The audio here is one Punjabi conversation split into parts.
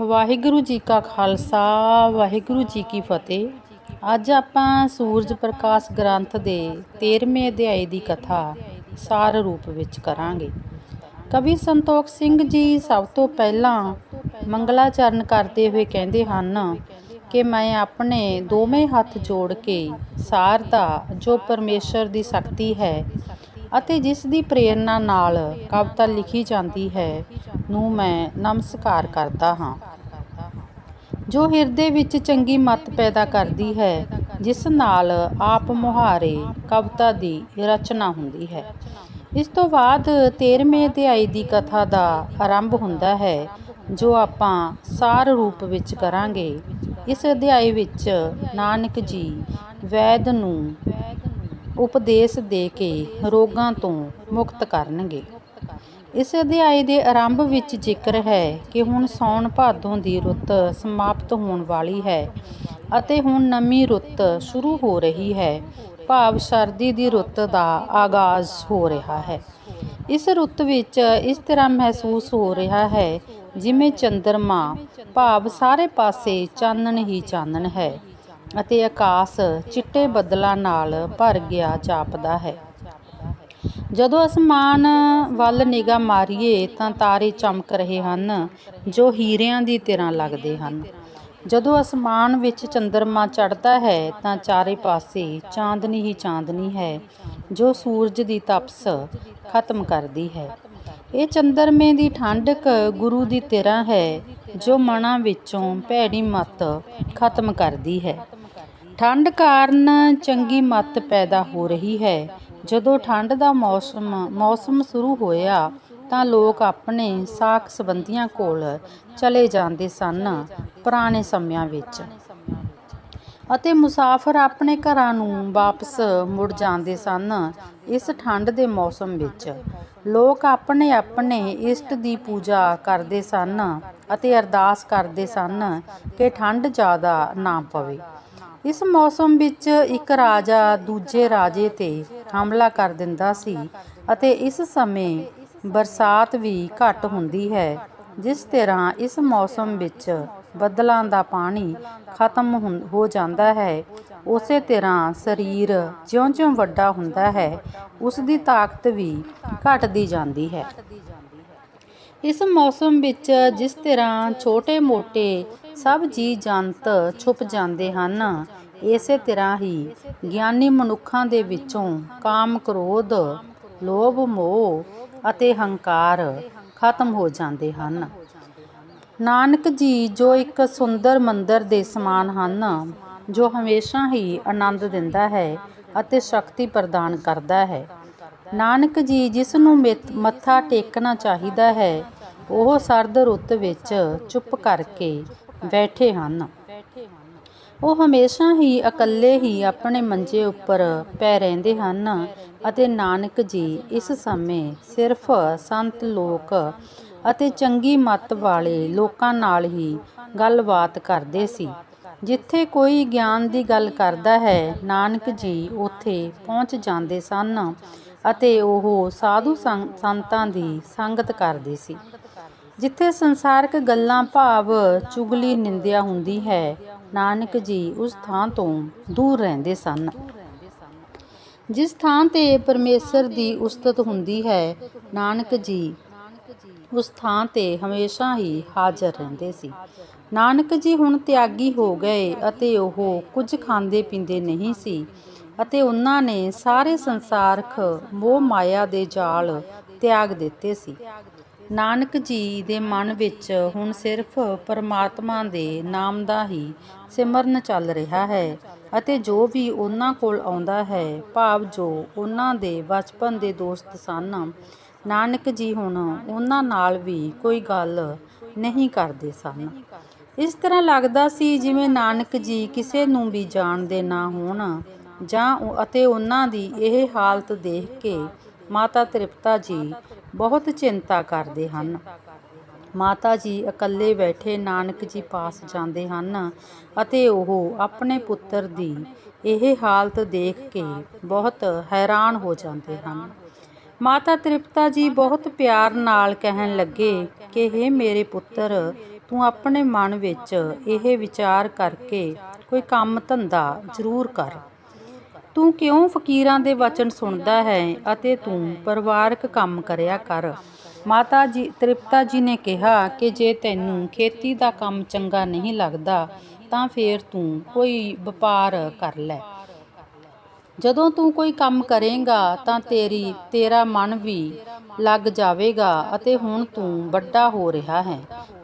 ਵਾਹਿਗੁਰੂ ਜੀ ਕਾ ਖਾਲਸਾ, ਵਾਹਿਗੁਰੂ ਜੀ ਕੀ ਫਤਿਹ। ਅੱਜ ਆਪਾਂ ਸੂਰਜ ਪ੍ਰਕਾਸ਼ ਗ੍ਰੰਥ ਦੇ 13ਵੇਂ ਅਧਿਆਏ ਦੀ ਕਥਾ ਸਾਰ ਰੂਪ ਵਿੱਚ ਕਰਾਂਗੇ। ਕਵੀ ਸੰਤੋਖ ਸਿੰਘ ਜੀ ਸਭ ਤੋਂ ਪਹਿਲਾਂ ਮੰਗਲਾਚਰਨ ਕਰਦੇ ਹੋਏ ਕਹਿੰਦੇ ਹਨ ਕਿ ਮੈਂ ਆਪਣੇ ਦੋਵੇਂ ਹੱਥ ਜੋੜ ਕੇ ਸਾਰ ਦਾ, ਜੋ ਪਰਮੇਸ਼ਰ ਦੀ ਸ਼ਕਤੀ ਹੈ ਅਤੇ ਜਿਸ ਦੀ ਪ੍ਰੇਰਣਾ ਨਾਲ ਕਵਿਤਾ ਲਿਖੀ ਜਾਂਦੀ ਹੈ ਨੂੰ ਮੈਂ ਨਮਸਕਾਰ ਕਰਦਾ ਹਾਂ। ਜੋ ਹਿਰਦੇ ਵਿੱਚ ਚੰਗੀ ਮਤ ਪੈਦਾ ਕਰਦੀ ਹੈ, ਜਿਸ ਨਾਲ ਆਪ ਮੁਹਾਰੇ ਕਵਿਤਾ ਦੀ ਰਚਨਾ ਹੁੰਦੀ ਹੈ। ਇਸ ਤੋਂ ਬਾਅਦ 13ਵੇਂ ਅਧਿਆਇ ਦੀ ਕਥਾ ਦਾ ਆਰੰਭ ਹੁੰਦਾ ਹੈ, ਜੋ ਆਪਾਂ ਸਾਰ ਰੂਪ ਵਿੱਚ ਕਰਾਂਗੇ। ਇਸ ਅਧਿਆਇ ਵਿੱਚ ਨਾਨਕ ਜੀ ਵੈਦ ਨੂੰ ਉਪਦੇਸ਼ ਦੇ ਕੇ ਰੋਗਾਂ ਤੋਂ ਮੁਕਤ ਕਰਨਗੇ। ਇਸ ਅਧਿਆਏ ਦੇ ਆਰੰਭ ਵਿੱਚ ਜ਼ਿਕਰ ਹੈ ਕਿ ਹੁਣ ਸੌਣ ਭਾਦੋਂ ਦੀ ਰੁੱਤ ਸਮਾਪਤ ਹੋਣ ਵਾਲੀ ਹੈ ਅਤੇ ਹੁਣ ਨਵੀਂ ਰੁੱਤ ਸ਼ੁਰੂ ਹੋ ਰਹੀ ਹੈ। ਭਾਵ ਸਰਦੀ ਦੀ ਰੁੱਤ ਦਾ ਆਗਾਜ਼ ਹੋ ਰਿਹਾ ਹੈ। ਇਸ ਰੁੱਤ ਵਿੱਚ ਇਸ ਤਰ੍ਹਾਂ ਮਹਿਸੂਸ ਹੋ ਰਿਹਾ ਹੈ ਜਿਵੇਂ ਚੰਦਰਮਾ ਭਾਵ ਸਾਰੇ ਪਾਸੇ ਚਾਨਣ ਹੀ ਚਾਨਣ ਹੈ। ਅਤੇ ਆਕਾਸ਼ ਚਿੱਟੇ ਬੱਦਲਾਂ ਨਾਲ ਭਰ ਗਿਆ ਜਾਪਦਾ ਹੈ। ਜਦੋਂ ਅਸਮਾਨ ਵੱਲ ਨਿਗਾਹ ਮਾਰੀਏ ਤਾਂ ਤਾਰੇ ਚਮਕ ਰਹੇ ਹਨ, ਜੋ ਹੀਰਿਆਂ ਦੀ ਤਰ੍ਹਾਂ ਲੱਗਦੇ ਹਨ। ਜਦੋਂ ਅਸਮਾਨ ਵਿੱਚ ਚੰਦਰਮਾ ਚੜ੍ਹਦਾ ਹੈ ਤਾਂ ਚਾਰੇ ਪਾਸੇ ਚਾਂਦਨੀ ਹੀ ਚਾਂਦਨੀ ਹੈ, ਜੋ ਸੂਰਜ ਦੀ ਤਪਸ ਖਤਮ ਕਰਦੀ ਹੈ। ਇਹ ਚੰਦਰਮੇ ਦੀ ਠੰਡਕ ਗੁਰੂ ਦੀ ਤਰ੍ਹਾਂ ਹੈ, ਜੋ ਮਨਾਂ ਵਿੱਚੋਂ ਭੈੜੀ ਮਤ ਖਤਮ ਕਰਦੀ ਹੈ। ਠੰਡ ਕਾਰਨ ਚੰਗੀ ਮੱਤ ਪੈਦਾ ਹੋ ਰਹੀ ਹੈ। ਜਦੋਂ ਠੰਡ ਦਾ ਮੌਸਮ ਮੌਸਮ ਸ਼ੁਰੂ ਹੋਇਆ ਤਾਂ ਲੋਕ ਆਪਣੇ ਸਾਕ ਸੰਬੰਧੀਆਂ ਕੋਲ ਚਲੇ ਜਾਂਦੇ ਸਨ ਪੁਰਾਣੇ ਸਮਿਆਂ ਵਿੱਚ। ਅਤੇ ਮੁਸਾਫਰ ਆਪਣੇ ਘਰਾਂ ਨੂੰ ਵਾਪਸ ਮੁੜ ਜਾਂਦੇ ਸਨ ਇਸ ਠੰਡ ਦੇ ਮੌਸਮ ਵਿੱਚ। ਲੋਕ ਆਪਣੇ ਆਪਣੇ ਇਸ਼ਟ ਦੀ ਪੂਜਾ ਕਰਦੇ ਸਨ ਅਤੇ ਅਰਦਾਸ ਕਰਦੇ ਸਨ ਕਿ ਠੰਡ ਜ਼ਿਆਦਾ ਨਾ ਪਵੇ। ਇਸ ਮੌਸਮ ਵਿੱਚ ਇੱਕ ਰਾਜਾ ਦੂਜੇ ਰਾਜੇ ਤੇ ਹਮਲਾ ਕਰ ਦਿੰਦਾ ਸੀ ਅਤੇ ਇਸ ਸਮੇਂ ਬਰਸਾਤ ਵੀ ਘੱਟ ਹੁੰਦੀ ਹੈ, ਜਿਸ ਤਰ੍ਹਾਂ ਇਸ ਮੌਸਮ ਵਿੱਚ ਬੱਦਲਾਂ ਦਾ ਪਾਣੀ ਖਤਮ ਹੋ ਜਾਂਦਾ ਹੈ। ਉਸੇ ਤਰ੍ਹਾਂ ਸਰੀਰ ਜਿਉਂ-ਜਿਉਂ ਵੱਡਾ ਹੁੰਦਾ ਹੈ, ਉਸ ਦੀ ਤਾਕਤ ਵੀ ਘਟਦੀ ਜਾਂਦੀ ਹੈ। ਇਸ ਮੌਸਮ ਵਿੱਚ ਜਿਸ ਤਰ੍ਹਾਂ ਛੋਟੇ-ਮੋਟੇ ਸਭ ਜੀ ਜੰਤ ਛੁਪ ਜਾਂਦੇ ਹਨ। ਇਸੇ ਤਰ੍ਹਾਂ ਹੀ ਗਿਆਨੀ ਮਨੁੱਖਾਂ ਦੇ ਵਿੱਚੋਂ ਕਾਮ ਕ੍ਰੋਧ, ਲੋਭ ਮੋਹ ਅਤੇ ਹੰਕਾਰ ਖਤਮ ਹੋ ਜਾਂਦੇ ਹਨ। ਨਾਨਕ ਜੀ ਜੋ ਇੱਕ ਸੁੰਦਰ ਮੰਦਰ ਦੇ ਸਮਾਨ ਹਨ, ਜੋ ਹਮੇਸ਼ਾ ਹੀ ਆਨੰਦ ਦਿੰਦਾ ਹੈ ਅਤੇ ਸ਼ਕਤੀ ਪ੍ਰਦਾਨ ਕਰਦਾ ਹੈ। ਨਾਨਕ ਜੀ ਜਿਸ ਨੂੰ ਮੱਥਾ ਟੇਕਣਾ ਚਾਹੀਦਾ ਹੈ, ਉਹ ਸਰਦ ਰੁੱਤ ਵਿੱਚ ਚੁੱਪ ਕਰਕੇ ਬੈਠੇ ਹਨ। ਉਹ ਹਮੇਸ਼ਾ ਹੀ ਇਕੱਲੇ ਹੀ ਆਪਣੇ ਮੰਜੇ ਉੱਪਰ ਪੈ ਰਹਿੰਦੇ ਹਨ ਅਤੇ ਨਾਨਕ ਜੀ ਇਸ ਸਮੇਂ ਸਿਰਫ ਸੰਤ ਲੋਕ ਅਤੇ ਚੰਗੀ ਮੱਤ ਵਾਲੇ ਲੋਕਾਂ ਨਾਲ ਹੀ ਗੱਲਬਾਤ ਕਰਦੇ ਸੀ। ਜਿੱਥੇ ਕੋਈ ਗਿਆਨ ਦੀ ਗੱਲ ਕਰਦਾ ਹੈ ਨਾਨਕ ਜੀ ਉੱਥੇ ਪਹੁੰਚ ਜਾਂਦੇ ਸਨ ਅਤੇ ਉਹ ਸਾਧੂ ਸੰਤਾਂ ਦੀ ਸੰਗਤ ਕਰਦੇ ਸੀ। ਜਿੱਥੇ ਸੰਸਾਰਕ ਗੱਲਾਂ ਭਾਵ ਚੁਗਲੀ ਨਿੰਦਿਆ ਹੁੰਦੀ ਹੈ, ਨਾਨਕ ਜੀ ਉਸ ਥਾਂ ਤੋਂ ਦੂਰ ਰਹਿੰਦੇ ਸਨ। ਜਿਸ ਥਾਂ ਤੇ ਪਰਮੇਸ਼ਰ ਦੀ ਉਸਤਤ ਹੁੰਦੀ ਹੈ, ਨਾਨਕ ਜੀ ਉਸ ਥਾਂ ਤੇ ਹਮੇਸ਼ਾ ਹੀ ਹਾਜ਼ਰ ਰਹਿੰਦੇ ਸੀ। ਨਾਨਕ ਜੀ ਹੁਣ ਤਿਆਗੀ ਹੋ ਗਏ ਅਤੇ ਉਹ ਕੁਝ ਖਾਂਦੇ ਪੀਂਦੇ ਨਹੀਂ ਸੀ ਅਤੇ ਉਹਨਾਂ ਨੇ ਸਾਰੇ ਸੰਸਾਰਖ ਮੋਹ ਮਾਇਆ ਦੇ ਜਾਲ ਤਿਆਗ ਦਿੱਤੇ ਸੀ। ਨਾਨਕ ਜੀ ਦੇ ਮਨ ਵਿੱਚ ਹੁਣ ਸਿਰਫ ਪਰਮਾਤਮਾ ਦੇ ਨਾਮ ਦਾ ਹੀ ਸਿਮਰਨ ਚੱਲ ਰਿਹਾ ਹੈ ਅਤੇ ਜੋ ਵੀ ਉਹਨਾਂ ਕੋਲ ਆਉਂਦਾ ਹੈ, ਭਾਵ ਜੋ ਉਹਨਾਂ ਦੇ ਬਚਪਨ ਦੇ ਦੋਸਤ ਸਨ, ਨਾਨਕ ਜੀ ਹੁਣ ਉਹਨਾਂ ਨਾਲ ਵੀ ਕੋਈ ਗੱਲ ਨਹੀਂ ਕਰਦੇ ਸਨ। ਇਸ ਤਰ੍ਹਾਂ ਲੱਗਦਾ ਸੀ ਜਿਵੇਂ ਨਾਨਕ ਜੀ ਕਿਸੇ ਨੂੰ ਵੀ ਜਾਣਦੇ ਨਾ ਹੋਣ ਜਾਂ ਅਤੇ ਉਹਨਾਂ ਦੀ ਇਹ ਹਾਲਤ ਦੇਖ ਕੇ ਮਾਤਾ ਤ੍ਰਿਪਤਾ ਜੀ ਬਹੁਤ ਚਿੰਤਾ ਕਰਦੇ ਹਨ। ਮਾਤਾ ਜੀ ਇਕੱਲੇ ਬੈਠੇ ਨਾਨਕ ਜੀ ਪਾਸ ਜਾਂਦੇ ਹਨ ਅਤੇ ਉਹ ਆਪਣੇ ਪੁੱਤਰ ਦੀ ਇਹ ਹਾਲਤ ਦੇਖ ਕੇ ਬਹੁਤ ਹੈਰਾਨ ਹੋ ਜਾਂਦੇ ਹਨ। ਮਾਤਾ ਤ੍ਰਿਪਤਾ ਜੀ ਬਹੁਤ ਪਿਆਰ ਨਾਲ ਕਹਿਣ ਲੱਗੇ ਕਿ हे ਮੇਰੇ ਪੁੱਤਰ, ਤੂੰ ਆਪਣੇ ਮਨ ਵਿੱਚ ਇਹ ਵਿਚਾਰ ਕਰਕੇ ਕੋਈ ਕੰਮ ਧੰਦਾ ਜ਼ਰੂਰ ਕਰ। ਤੂੰ ਕਿਉਂ ਫਕੀਰਾਂ ਦੇ ਵਚਨ ਸੁਣਦਾ ਹੈ ਅਤੇ ਤੂੰ ਪਰਿਵਾਰਕ ਕੰਮ ਕਰਿਆ ਕਰ? ਮਾਤਾ ਜੀ, ਤ੍ਰਿਪਤਾ ਜੀ ਨੇ ਕਿਹਾ ਕਿ ਜੇ ਤੈਨੂੰ ਖੇਤੀ ਦਾ ਕੰਮ ਚੰਗਾ ਨਹੀਂ ਲੱਗਦਾ, ਤਾਂ ਫੇਰ ਤੂੰ ਕੋਈ ਵਪਾਰ ਕਰ ਲੈ। ਜਦੋਂ ਤੂੰ ਕੋਈ ਕੰਮ ਕਰੇਗਾ, ਤਾਂ ਤੇਰੀ, ਤੇਰਾ ਮਨ ਵੀ ਲੱਗ ਜਾਵੇਗਾ ਅਤੇ ਹੁਣ ਤੂੰ ਵੱਡਾ ਹੋ ਰਿਹਾ ਹੈ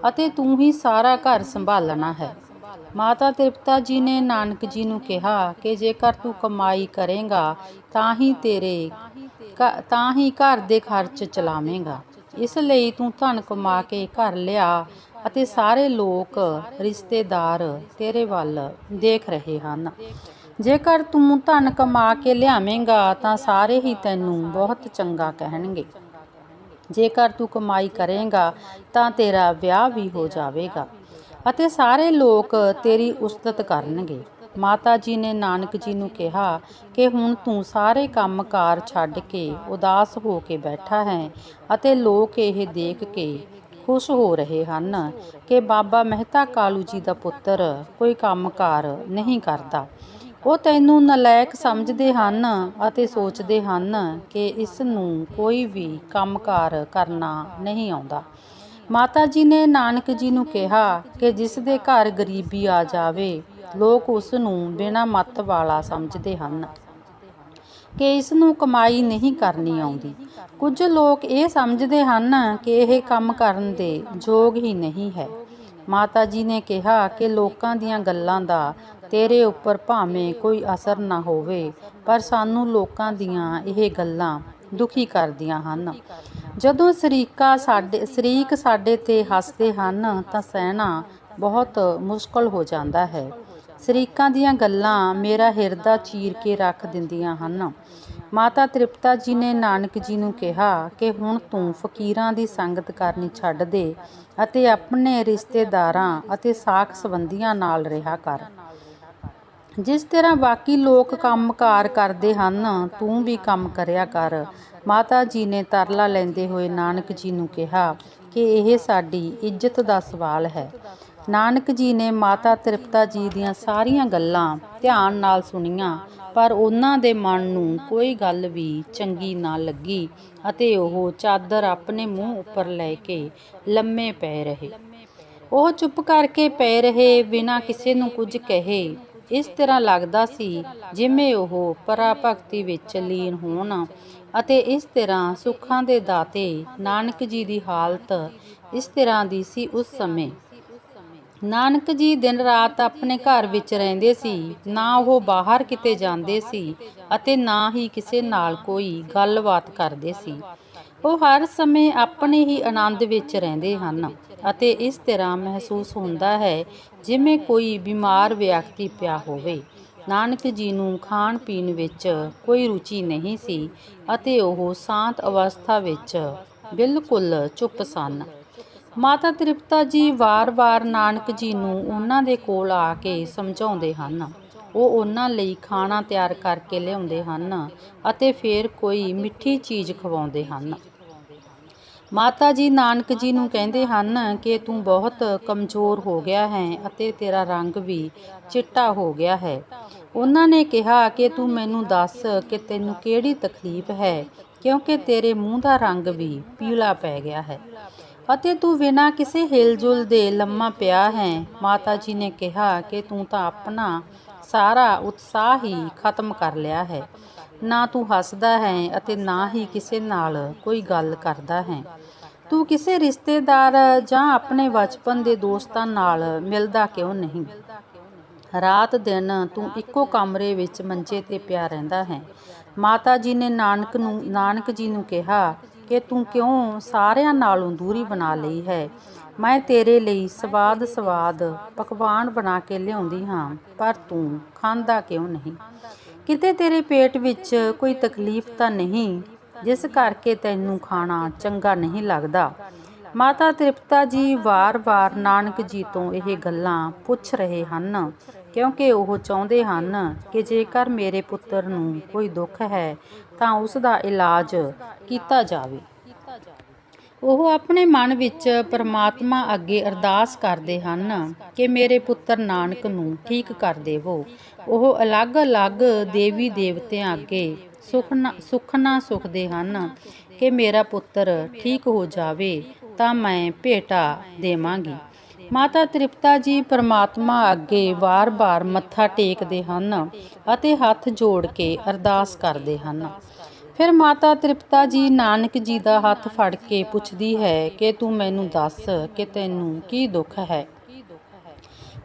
ਅਤੇ ਤੂੰ ਹੀ ਸਾਰਾ ਘਰ ਸੰਭਾਲਣਾ ਹੈ। ਮਾਤਾ ਤ੍ਰਿਪਤਾ ਜੀ ਨੇ ਨਾਨਕ ਜੀ ਨੂੰ ਕਿਹਾ ਕਿ ਜੇਕਰ ਤੂੰ ਕਮਾਈ ਕਰੇਂਗਾ, ਤਾਂ ਹੀ ਤੇਰੇ ਘ- ਤਾਂ ਹੀ ਘਰ ਦੇ ਖਰਚ ਚਲਾਵੇਂਗਾ। ਇਸ ਲਈ ਤੂੰ ਧਨ ਕਮਾ ਕੇ ਘਰ ਲਿਆ ਅਤੇ ਸਾਰੇ ਲੋਕ, ਰਿਸ਼ਤੇਦਾਰ ਤੇਰੇ ਵੱਲ ਦੇਖ ਰਹੇ ਹਨ। ਜੇਕਰ ਤੂੰ ਧਨ ਕਮਾ ਕੇ ਲਿਆਵੇਂਗਾ, ਤਾਂ ਸਾਰੇ ਹੀ ਤੈਨੂੰ ਬਹੁਤ ਚੰਗਾ ਕਹਿਣਗੇ। ਜੇਕਰ ਤੂੰ ਕਮਾਈ ਕਰੇਗਾ, ਤਾਂ ਤੇਰਾ ਵਿਆਹ ਵੀ ਹੋ ਜਾਵੇਗਾ। ਅਤੇ ਸਾਰੇ ਲੋਕ ਤੇਰੀ ਉਸਤਤ ਕਰਨਗੇ। ਮਾਤਾ ਜੀ ਨੇ ਨਾਨਕ ਜੀ ਨੂੰ ਕਿਹਾ ਕਿ ਹੁਣ ਤੂੰ ਸਾਰੇ ਕੰਮਕਾਰ ਛੱਡ ਕੇ ਉਦਾਸ ਹੋ ਕੇ ਬੈਠਾ ਹੈ ਅਤੇ ਲੋਕ ਇਹ ਦੇਖ ਕੇ ਖੁਸ਼ ਹੋ ਰਹੇ ਹਨ ਕਿ ਬਾਬਾ ਮਹਿਤਾ ਕਾਲੂ ਜੀ ਦਾ ਪੁੱਤਰ ਕੋਈ ਕੰਮਕਾਰ ਨਹੀਂ ਕਰਦਾ। ਉਹ ਤੈਨੂੰ ਨਲਾਇਕ ਸਮਝਦੇ ਹਨ ਅਤੇ ਸੋਚਦੇ ਹਨ ਕਿ ਇਸ ਨੂੰ ਕੋਈ ਵੀ ਕੰਮਕਾਰ ਕਰਨਾ ਨਹੀਂ ਆਉਂਦਾ। ਮਾਤਾ ਜੀ ਨੇ ਨਾਨਕ ਜੀ ਨੂੰ ਕਿਹਾ ਕਿ ਜਿਸ ਦੇ ਘਰ ਗਰੀਬੀ ਆ ਜਾਵੇ, ਲੋਕ ਉਸ ਨੂੰ ਬਿਨਾਂ ਮੱਤ ਵਾਲਾ ਸਮਝਦੇ ਹਨ ਕਿ ਇਸ ਨੂੰ ਕਮਾਈ ਨਹੀਂ ਕਰਨੀ ਆਉਂਦੀ। ਕੁਝ ਲੋਕ ਇਹ ਸਮਝਦੇ ਹਨ ਕਿ ਇਹ ਕੰਮ ਕਰਨ ਦੇ ਯੋਗ ਹੀ ਨਹੀਂ ਹੈ। ਮਾਤਾ ਜੀ ਨੇ ਕਿਹਾ ਕਿ ਲੋਕਾਂ ਦੀਆਂ ਗੱਲਾਂ ਦਾ ਤੇਰੇ ਉੱਪਰ ਭਾਵੇਂ ਕੋਈ ਅਸਰ ਨਾ ਹੋਵੇ, ਪਰ ਸਾਨੂੰ ਲੋਕਾਂ ਦੀਆਂ ਇਹ ਗੱਲਾਂ ਦੁਖੀ ਕਰਦੀਆਂ ਹਨ। ਜਦੋਂ ਸ਼ਰੀਕਾ ਸਾਡੇ ਸ਼ਰੀਕ ਸਾਡੇ ਤੇ ਹੱਸਦੇ ਹਨ, ਤਾਂ ਸਹਿਣਾ ਬਹੁਤ ਮੁਸ਼ਕਲ ਹੋ ਜਾਂਦਾ ਹੈ। ਸ਼ਰੀਕਾਂ ਦੀਆਂ ਗੱਲਾਂ ਮੇਰਾ ਹਿਰਦਾ ਚੀਰ ਕੇ ਰੱਖ ਦਿੰਦੀਆਂ ਹਨ। ਮਾਤਾ ਤ੍ਰਿਪਤਾ ਜੀ ਨੇ ਨਾਨਕ ਜੀ ਨੂੰ ਕਿਹਾ ਕਿ ਹੁਣ ਤੂੰ ਫਕੀਰਾਂ ਦੀ ਸੰਗਤ ਕਰਨੀ ਛੱਡ ਦੇ ਅਤੇ ਆਪਣੇ ਰਿਸ਼ਤੇਦਾਰਾਂ ਅਤੇ ਸਾਖ ਸੰਬੰਧੀਆਂ ਨਾਲ ਰਿਹਾ ਕਰ। ਜਿਸ ਤਰ੍ਹਾਂ ਬਾਕੀ ਲੋਕ ਕੰਮਕਾਰ ਕਰਦੇ ਹਨ, ਤੂੰ ਵੀ ਕੰਮ ਕਰਿਆ ਕਰ। ਮਾਤਾ ਜੀ ਨੇ ਤਰਲਾ ਲੈਂਦੇ ਹੋਏ ਨਾਨਕ ਜੀ ਨੂੰ ਕਿਹਾ ਕਿ ਇਹ ਸਾਡੀ ਇੱਜ਼ਤ ਦਾ ਸਵਾਲ ਹੈ। ਨਾਨਕ ਜੀ ਨੇ ਮਾਤਾ ਤ੍ਰਿਪਤਾ ਜੀ ਦੀਆਂ ਸਾਰੀਆਂ ਗੱਲਾਂ ਧਿਆਨ ਨਾਲ ਸੁਣੀਆਂ, ਪਰ ਉਹਨਾਂ ਦੇ ਮਨ ਨੂੰ ਕੋਈ ਗੱਲ ਵੀ ਚੰਗੀ ਨਾ ਲੱਗੀ ਅਤੇ ਉਹ ਚਾਦਰ ਆਪਣੇ ਮੂੰਹ ਉੱਪਰ ਲੈ ਕੇ ਲੰਮੇ ਪੈ ਰਹੇ। ਉਹ ਚੁੱਪ ਕਰਕੇ ਪੈ ਰਹੇ, ਬਿਨਾਂ ਕਿਸੇ ਨੂੰ ਕੁਝ ਕਹੇ। ਇਸ ਤਰ੍ਹਾਂ ਲੱਗਦਾ ਸੀ ਜਿਵੇਂ ਉਹ ਪਰਾ ਭਗਤੀ ਵਿੱਚ ਲੀਨ ਹੋਣ ਅਤੇ ਇਸ ਤਰ੍ਹਾਂ ਸੁੱਖਾਂ ਦੇ ਦਾਤੇ ਨਾਨਕ ਜੀ ਦੀ ਹਾਲਤ ਇਸ ਤਰ੍ਹਾਂ ਦੀ ਸੀ ਉਸ ਸਮੇਂ। ਨਾਨਕ ਜੀ ਦਿਨ ਰਾਤ ਆਪਣੇ ਘਰ ਵਿੱਚ ਰਹਿੰਦੇ ਸੀ, ਨਾ ਉਹ ਬਾਹਰ ਕਿਤੇ ਜਾਂਦੇ ਸੀ ਅਤੇ ਨਾ ਹੀ ਕਿਸੇ ਨਾਲ ਕੋਈ ਗੱਲਬਾਤ ਕਰਦੇ ਸੀ। ਉਹ ਹਰ ਸਮੇਂ ਆਪਣੇ ਹੀ ਆਨੰਦ ਵਿੱਚ ਰਹਿੰਦੇ ਹਨ। ਅਤੇ ਇਸ ਤਰ੍ਹਾਂ ਮਹਿਸੂਸ ਹੁੰਦਾ ਹੈ ਜਿਵੇਂ ਕੋਈ ਬਿਮਾਰ ਵਿਅਕਤੀ ਪਿਆ ਹੋਵੇ। ਨਾਨਕ ਜੀ ਨੂੰ ਖਾਣ ਪੀਣ ਵਿੱਚ ਕੋਈ ਰੁਚੀ ਨਹੀਂ ਸੀ ਅਤੇ ਉਹ ਸ਼ਾਂਤ ਅਵਸਥਾ ਵਿੱਚ ਬਿਲਕੁਲ ਚੁੱਪ ਸਨ। ਮਾਤਾ ਤ੍ਰਿਪਤਾ ਜੀ ਵਾਰ-ਵਾਰ ਨਾਨਕ ਜੀ ਨੂੰ ਉਹਨਾਂ ਦੇ ਕੋਲ ਆ ਕੇ ਸਮਝਾਉਂਦੇ ਹਨ। ਉਹ ਉਹਨਾਂ ਲਈ ਖਾਣਾ ਤਿਆਰ ਕਰਕੇ ਲਿਆਉਂਦੇ ਹਨ ਅਤੇ ਫਿਰ ਕੋਈ ਮਿੱਠੀ ਚੀਜ਼ ਖਵਾਉਂਦੇ ਹਨ। ਮਾਤਾ ਜੀ ਨਾਨਕ ਜੀ ਨੂੰ ਕਹਿੰਦੇ ਹਨ ਕਿ ਤੂੰ ਬਹੁਤ ਕਮਜ਼ੋਰ ਹੋ ਗਿਆ ਹੈ ਅਤੇ ਤੇਰਾ ਰੰਗ ਵੀ ਚਿੱਟਾ ਹੋ ਗਿਆ ਹੈ। ਉਹਨਾਂ ਨੇ ਕਿਹਾ ਕਿ ਤੂੰ ਮੈਨੂੰ ਦੱਸ ਕਿ ਤੈਨੂੰ ਕਿਹੜੀ ਤਕਲੀਫ ਹੈ, ਕਿਉਂਕਿ ਤੇਰੇ ਮੂੰਹ ਦਾ ਰੰਗ ਵੀ ਪੀਲਾ ਪੈ ਗਿਆ ਹੈ। ਅਤੇ ਤੂੰ ਬਿਨਾਂ ਕਿਸੇ ਹਿਲਜੁਲ ਦੇ ਲੰਮਾ ਪਿਆ ਹੈ। ਮਾਤਾ ਜੀ ਨੇ ਕਿਹਾ ਕਿ ਤੂੰ ਤਾਂ ਆਪਣਾ ਸਾਰਾ ਉਤਸ਼ਾਹ ਹੀ ਖਤਮ ਕਰ ਲਿਆ ਹੈ। ਨਾ ਤੂੰ ਹੱਸਦਾ ਹੈ ਅਤੇ ਨਾ ਹੀ ਕਿਸੇ ਨਾਲ ਕੋਈ ਗੱਲ ਕਰਦਾ ਹੈ। ਤੂੰ ਕਿਸੇ ਰਿਸ਼ਤੇਦਾਰ ਜਾਂ ਆਪਣੇ ਬਚਪਨ ਦੇ ਦੋਸਤਾਂ ਨਾਲ ਮਿਲਦਾ ਕਿਉਂ ਨਹੀਂ? ਰਾਤ ਦਿਨ ਤੂੰ ਇੱਕੋ ਕਮਰੇ ਵਿੱਚ ਮੰਜੇ ਤੇ ਪਿਆ ਰਹਿੰਦਾ ਹੈ। ਮਾਤਾ ਜੀ ਨੇ ਨਾਨਕ ਨੂੰ, ਨਾਨਕ ਜੀ ਨੂੰ ਕਿਹਾ ਕਿ ਤੂੰ ਕਿਉਂ ਸਾਰਿਆਂ ਨਾਲੋਂ ਦੂਰੀ ਬਣਾ ਲਈ ਹੈ? ਮੈਂ ਤੇਰੇ ਲਈ ਸਵਾਦ ਸਵਾਦ ਪਕਵਾਨ ਬਣਾ ਕੇ ਲਿਆਉਂਦੀ ਹਾਂ, ਪਰ ਤੂੰ ਖਾਂਦਾ ਕਿਉਂ ਨਹੀਂ? ਕਿਤੇ ਤੇਰੇ ਪੇਟ ਵਿੱਚ ਕੋਈ ਤਕਲੀਫ ਤਾਂ ਨਹੀਂ, ਜਿਸ ਕਰਕੇ ਤੈਨੂੰ ਖਾਣਾ ਚੰਗਾ ਨਹੀਂ ਲੱਗਦਾ। ਮਾਤਾ ਤ੍ਰਿਪਤਾ ਜੀ ਵਾਰ-ਵਾਰ ਨਾਨਕ ਜੀ ਤੋਂ ਇਹ ਗੱਲਾਂ ਪੁੱਛ ਰਹੇ ਹਨ, ਕਿਉਂਕਿ ਉਹ ਚਾਹੁੰਦੇ ਹਨ ਕਿ ਜੇਕਰ ਮੇਰੇ ਪੁੱਤਰ ਨੂੰ ਕੋਈ ਦੁੱਖ ਹੈ, ਤਾਂ ਉਸ ਦਾ ਇਲਾਜ ਕੀਤਾ ਜਾਵੇ। ਉਹ ਆਪਣੇ ਮਨ ਵਿੱਚ ਪਰਮਾਤਮਾ ਅੱਗੇ ਅਰਦਾਸ ਕਰਦੇ ਹਨ ਕਿ ਮੇਰੇ ਪੁੱਤਰ ਨਾਨਕ ਨੂੰ ਠੀਕ ਕਰ ਦੇਵੋ। ਉਹ ਅਲੱਗ-ਅਲੱਗ ਦੇਵੀ ਦੇਵਤਿਆਂ ਅੱਗੇ ਸੁਖਨਾ ਸੁਖਨਾ ਸੁੱਖਦੇ ਹਨ ਕਿ ਮੇਰਾ ਪੁੱਤਰ ਠੀਕ ਹੋ ਜਾਵੇ ਤਾਂ ਮੈਂ ਭੇਟਾ ਦੇਵਾਂਗੀ। ਮਾਤਾ ਤ੍ਰਿਪਤਾ ਜੀ ਪਰਮਾਤਮਾ ਅੱਗੇ ਵਾਰ-ਵਾਰ ਮੱਥਾ ਟੇਕਦੇ ਹਨ ਅਤੇ ਹੱਥ ਜੋੜ ਕੇ ਅਰਦਾਸ ਕਰਦੇ ਹਨ। ਫਿਰ ਮਾਤਾ ਤ੍ਰਿਪਤਾ ਜੀ ਨਾਨਕ ਜੀ ਦਾ ਹੱਥ ਫੜ ਕੇ ਪੁੱਛਦੀ ਹੈ ਕਿ ਤੂੰ ਮੈਨੂੰ ਦੱਸ ਕਿ ਤੈਨੂੰ ਕੀ ਦੁੱਖ ਹੈ?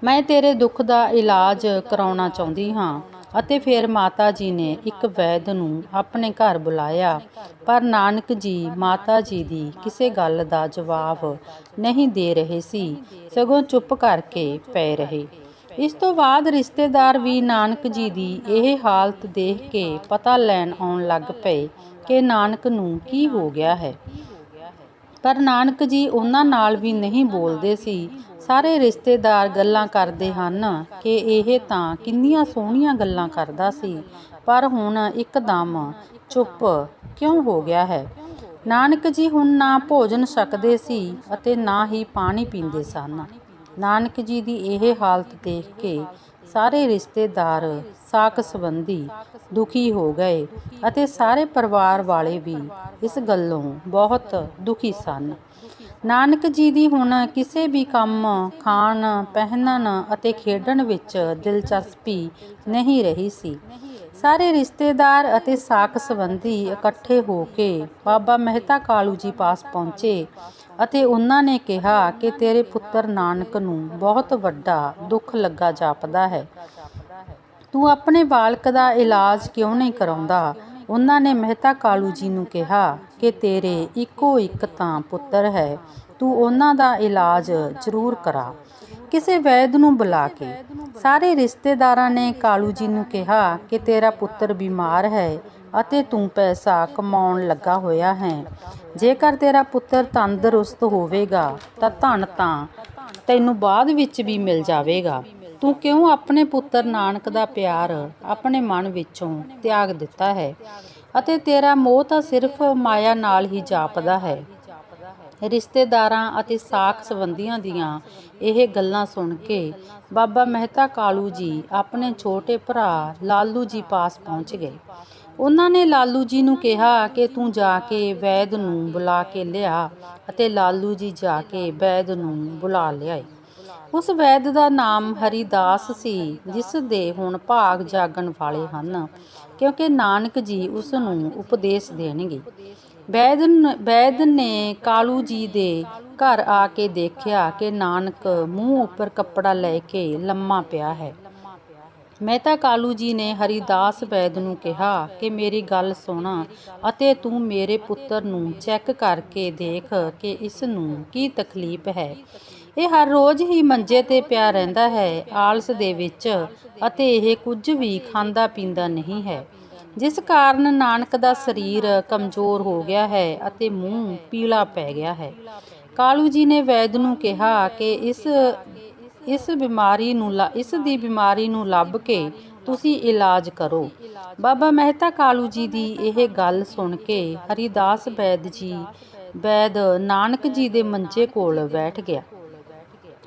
ਮੈਂ ਤੇਰੇ ਦੁੱਖ ਦਾ ਇਲਾਜ ਕਰਾਉਣਾ ਚਾਹੁੰਦੀ ਹਾਂ ਅਤੇ ਫਿਰ ਮਾਤਾ ਜੀ ਨੇ ਇੱਕ ਵੈਦ ਨੂੰ ਆਪਣੇ ਘਰ ਬੁਲਾਇਆ। ਪਰ ਨਾਨਕ ਜੀ, ਮਾਤਾ ਜੀ ਦੀ ਕਿਸੇ ਗੱਲ ਦਾ ਜਵਾਬ ਨਹੀਂ ਦੇ ਰਹੇ ਸੀ। ਸਗੋਂ ਚੁੱਪ ਕਰਕੇ ਪਏ ਰਹੇ। ਇਸ ਤੋਂ ਬਾਅਦ ਰਿਸ਼ਤੇਦਾਰ ਵੀ ਨਾਨਕ ਜੀ ਦੀ ਇਹ ਹਾਲਤ ਦੇਖ ਕੇ ਪਤਾ ਲੈਣ ਆਉਣ ਲੱਗ ਪਏ ਕਿ ਨਾਨਕ ਨੂੰ ਕੀ ਹੋ ਗਿਆ ਹੈ। ਪਰ ਨਾਨਕ ਜੀ ਉਹਨਾਂ ਨਾਲ ਵੀ ਨਹੀਂ ਬੋਲਦੇ ਸੀ। ਸਾਰੇ ਰਿਸ਼ਤੇਦਾਰ ਗੱਲਾਂ ਕਰਦੇ ਹਨ ਕਿ ਇਹ ਤਾਂ ਕਿੰਨੀਆਂ ਸੋਹਣੀਆਂ ਗੱਲਾਂ ਕਰਦਾ ਸੀ, ਪਰ ਹੁਣ ਇੱਕਦਮ ਚੁੱਪ ਕਿਉਂ ਹੋ ਗਿਆ ਹੈ? ਨਾਨਕ ਜੀ ਹੁਣ ਨਾ ਭੋਜਨ ਛਕਦੇ ਸੀ ਅਤੇ ਨਾ ਹੀ ਪਾਣੀ ਪੀਂਦੇ ਸਨ। ਨਾਨਕ ਜੀ ਦੀ ਇਹ ਹਾਲਤ ਦੇਖ ਕੇ ਸਾਰੇ ਰਿਸ਼ਤੇਦਾਰ ਸਾਕ ਸੰਬੰਧੀ ਦੁਖੀ ਹੋ ਗਏ ਅਤੇ ਸਾਰੇ ਪਰਿਵਾਰ ਵਾਲੇ ਵੀ ਇਸ ਗੱਲੋਂ ਬਹੁਤ ਦੁਖੀ ਸਨ। ਨਾਨਕ ਜੀ ਦੀ ਹੁਣ ਕਿਸੇ ਵੀ ਕੰਮ, ਖਾਣ, ਪਹਿਨਣ ਅਤੇ ਖੇਡਣ ਵਿੱਚ ਦਿਲਚਸਪੀ ਨਹੀਂ ਰਹੀ ਸੀ। ਸਾਰੇ ਰਿਸ਼ਤੇਦਾਰ ਅਤੇ ਸਾਕ ਸੰਬੰਧੀ ਇਕੱਠੇ ਹੋ ਕੇ ਬਾਬਾ ਮਹਿਤਾ ਕਾਲੂ ਜੀ ਪਾਸ ਪਹੁੰਚੇ ਅਤੇ ਉਹਨਾਂ ਨੇ ਕਿਹਾ ਕਿ ਤੇਰੇ ਪੁੱਤਰ ਨਾਨਕ ਨੂੰ ਬਹੁਤ ਵੱਡਾ ਦੁੱਖ ਲੱਗਾ ਜਾਪਦਾ ਹੈ। ਤੂੰ ਆਪਣੇ ਬਾਲਕ ਦਾ ਇਲਾਜ ਕਿਉਂ ਨਹੀਂ ਕਰਾਉਂਦਾ? ਉਹਨਾਂ ਨੇ ਮਹਿਤਾ ਕਾਲੂ ਜੀ ਨੂੰ ਕਿਹਾ ਕਿ ਤੇਰੇ ਇੱਕੋ ਇੱਕ ਤਾਂ ਪੁੱਤਰ ਹੈ, ਤੂੰ ਉਹਨਾਂ ਦਾ ਇਲਾਜ ਜ਼ਰੂਰ ਕਰਾ। ਕਿਸੇ ਵੈਦ ਨੂੰ ਬੁਲਾ ਕੇ ਸਾਰੇ ਰਿਸ਼ਤੇਦਾਰਾਂ ਨੇ ਕਾਲੂ ਜੀ ਨੂੰ ਕਿਹਾ ਕਿ ਤੇਰਾ ਪੁੱਤਰ ਬਿਮਾਰ ਹੈ ਅਤੇ ਤੂੰ ਪੈਸਾ ਕਮਾਉਣ ਲੱਗਾ ਹੋਇਆ ਹੈ। ਜੇਕਰ ਤੇਰਾ ਪੁੱਤਰ ਤੰਦਰੁਸਤ ਹੋਵੇਗਾ ਤਾਂ ਧਨ ਤਾਂ ਤੈਨੂੰ ਬਾਅਦ ਵਿੱਚ ਵੀ ਮਿਲ ਜਾਵੇਗਾ। ਤੂੰ ਕਿਉਂ ਆਪਣੇ ਪੁੱਤਰ ਨਾਨਕ ਦਾ ਪਿਆਰ ਆਪਣੇ ਮਨ ਵਿੱਚੋਂ ਤਿਆਗ ਦਿੱਤਾ ਹੈ? ਅਤੇ ਤੇਰਾ ਮੋਹ ਤਾਂ ਸਿਰਫ ਮਾਇਆ ਨਾਲ ਹੀ ਜਾਪਦਾ ਹੈ। ਰਿਸ਼ਤੇਦਾਰਾਂ ਅਤੇ ਸਾਖ ਸੰਬੰਧੀਆਂ ਦੀਆਂ ਇਹ ਗੱਲਾਂ ਸੁਣ ਕੇ ਬਾਬਾ ਮਹਿਤਾ ਕਾਲੂ ਜੀ ਆਪਣੇ ਛੋਟੇ ਭਰਾ ਲਾਲੂ ਜੀ ਪਾਸ ਪਹੁੰਚ ਗਏ। ਉਹਨਾਂ ਨੇ ਲਾਲੂ ਜੀ ਨੂੰ ਕਿਹਾ ਕਿ ਤੂੰ ਜਾ ਕੇ ਵੈਦ ਨੂੰ ਬੁਲਾ ਕੇ ਲਿਆ ਅਤੇ ਲਾਲੂ ਜੀ ਜਾ ਕੇ ਵੈਦ ਨੂੰ ਬੁਲਾ ਲਿਆਏ। ਉਸ ਵੈਦ ਦਾ ਨਾਮ ਹਰੀਦਾਸ ਸੀ, ਜਿਸ ਦੇ ਹੁਣ ਭਾਗ ਜਾਗਣ ਵਾਲੇ ਹਨ, ਕਿਉਂਕਿ ਨਾਨਕ ਜੀ ਉਸ ਨੂੰ ਉਪਦੇਸ਼ ਦੇਣਗੇ। ਵੈਦ ਵੈਦ ਨੇ ਕਾਲੂ ਜੀ ਦੇ ਘਰ ਆ ਕੇ ਦੇਖਿਆ ਕਿ ਨਾਨਕ ਮੂੰਹ ਉੱਪਰ ਕੱਪੜਾ ਲੈ ਕੇ ਲੰਮਾ ਪਿਆ ਹੈ। ਮਹਿਤਾ ਕਾਲੂ ਜੀ ਨੇ ਹਰੀਦਾਸ ਵੈਦ ਨੂੰ ਕਿਹਾ ਕਿ ਮੇਰੀ ਗੱਲ ਸੁਣ ਅਤੇ ਤੂੰ ਮੇਰੇ ਪੁੱਤਰ ਨੂੰ ਚੈੱਕ ਕਰਕੇ ਦੇਖ ਕਿ ਇਸ ਨੂੰ ਕੀ ਤਕਲੀਫ ਹੈ। ਇਹ ਹਰ ਰੋਜ਼ ਹੀ ਮੰਜੇ ਤੇ ਪਿਆ ਰਹਿੰਦਾ ਹੈ, ਆਲਸ ਦੇ ਵਿੱਚ, ਅਤੇ ਇਹ ਕੁਝ ਵੀ ਖਾਂਦਾ ਪੀਂਦਾ ਨਹੀਂ ਹੈ। ਜਿਸ ਕਾਰਨ ਨਾਨਕ ਦਾ ਸਰੀਰ ਕਮਜ਼ੋਰ ਹੋ ਗਿਆ ਹੈ ਅਤੇ ਮੂੰਹ ਪੀਲਾ ਪੈ ਗਿਆ ਹੈ। ਕਾਲੂ ਜੀ ਨੇ ਵੈਦ ਨੂੰ ਕਿਹਾ ਕਿ ਇਸ ਇਸ ਬਿਮਾਰੀ ਨੂੰ ਲ- ਇਸ ਦੀ ਬਿਮਾਰੀ ਨੂੰ ਲੱਭ ਕੇ ਤੁਸੀਂ ਇਲਾਜ ਕਰੋ। ਬਾਬਾ ਮਹਿਤਾ ਕਾਲੂ ਜੀ ਦੀ ਇਹ ਗੱਲ ਸੁਣ ਕੇ ਹਰੀਦਾਸ ਵੈਦ ਜੀ, ਵੈਦ ਨਾਨਕ ਜੀ ਦੇ ਮੰਜੇ ਕੋਲ ਬੈਠ ਗਿਆ।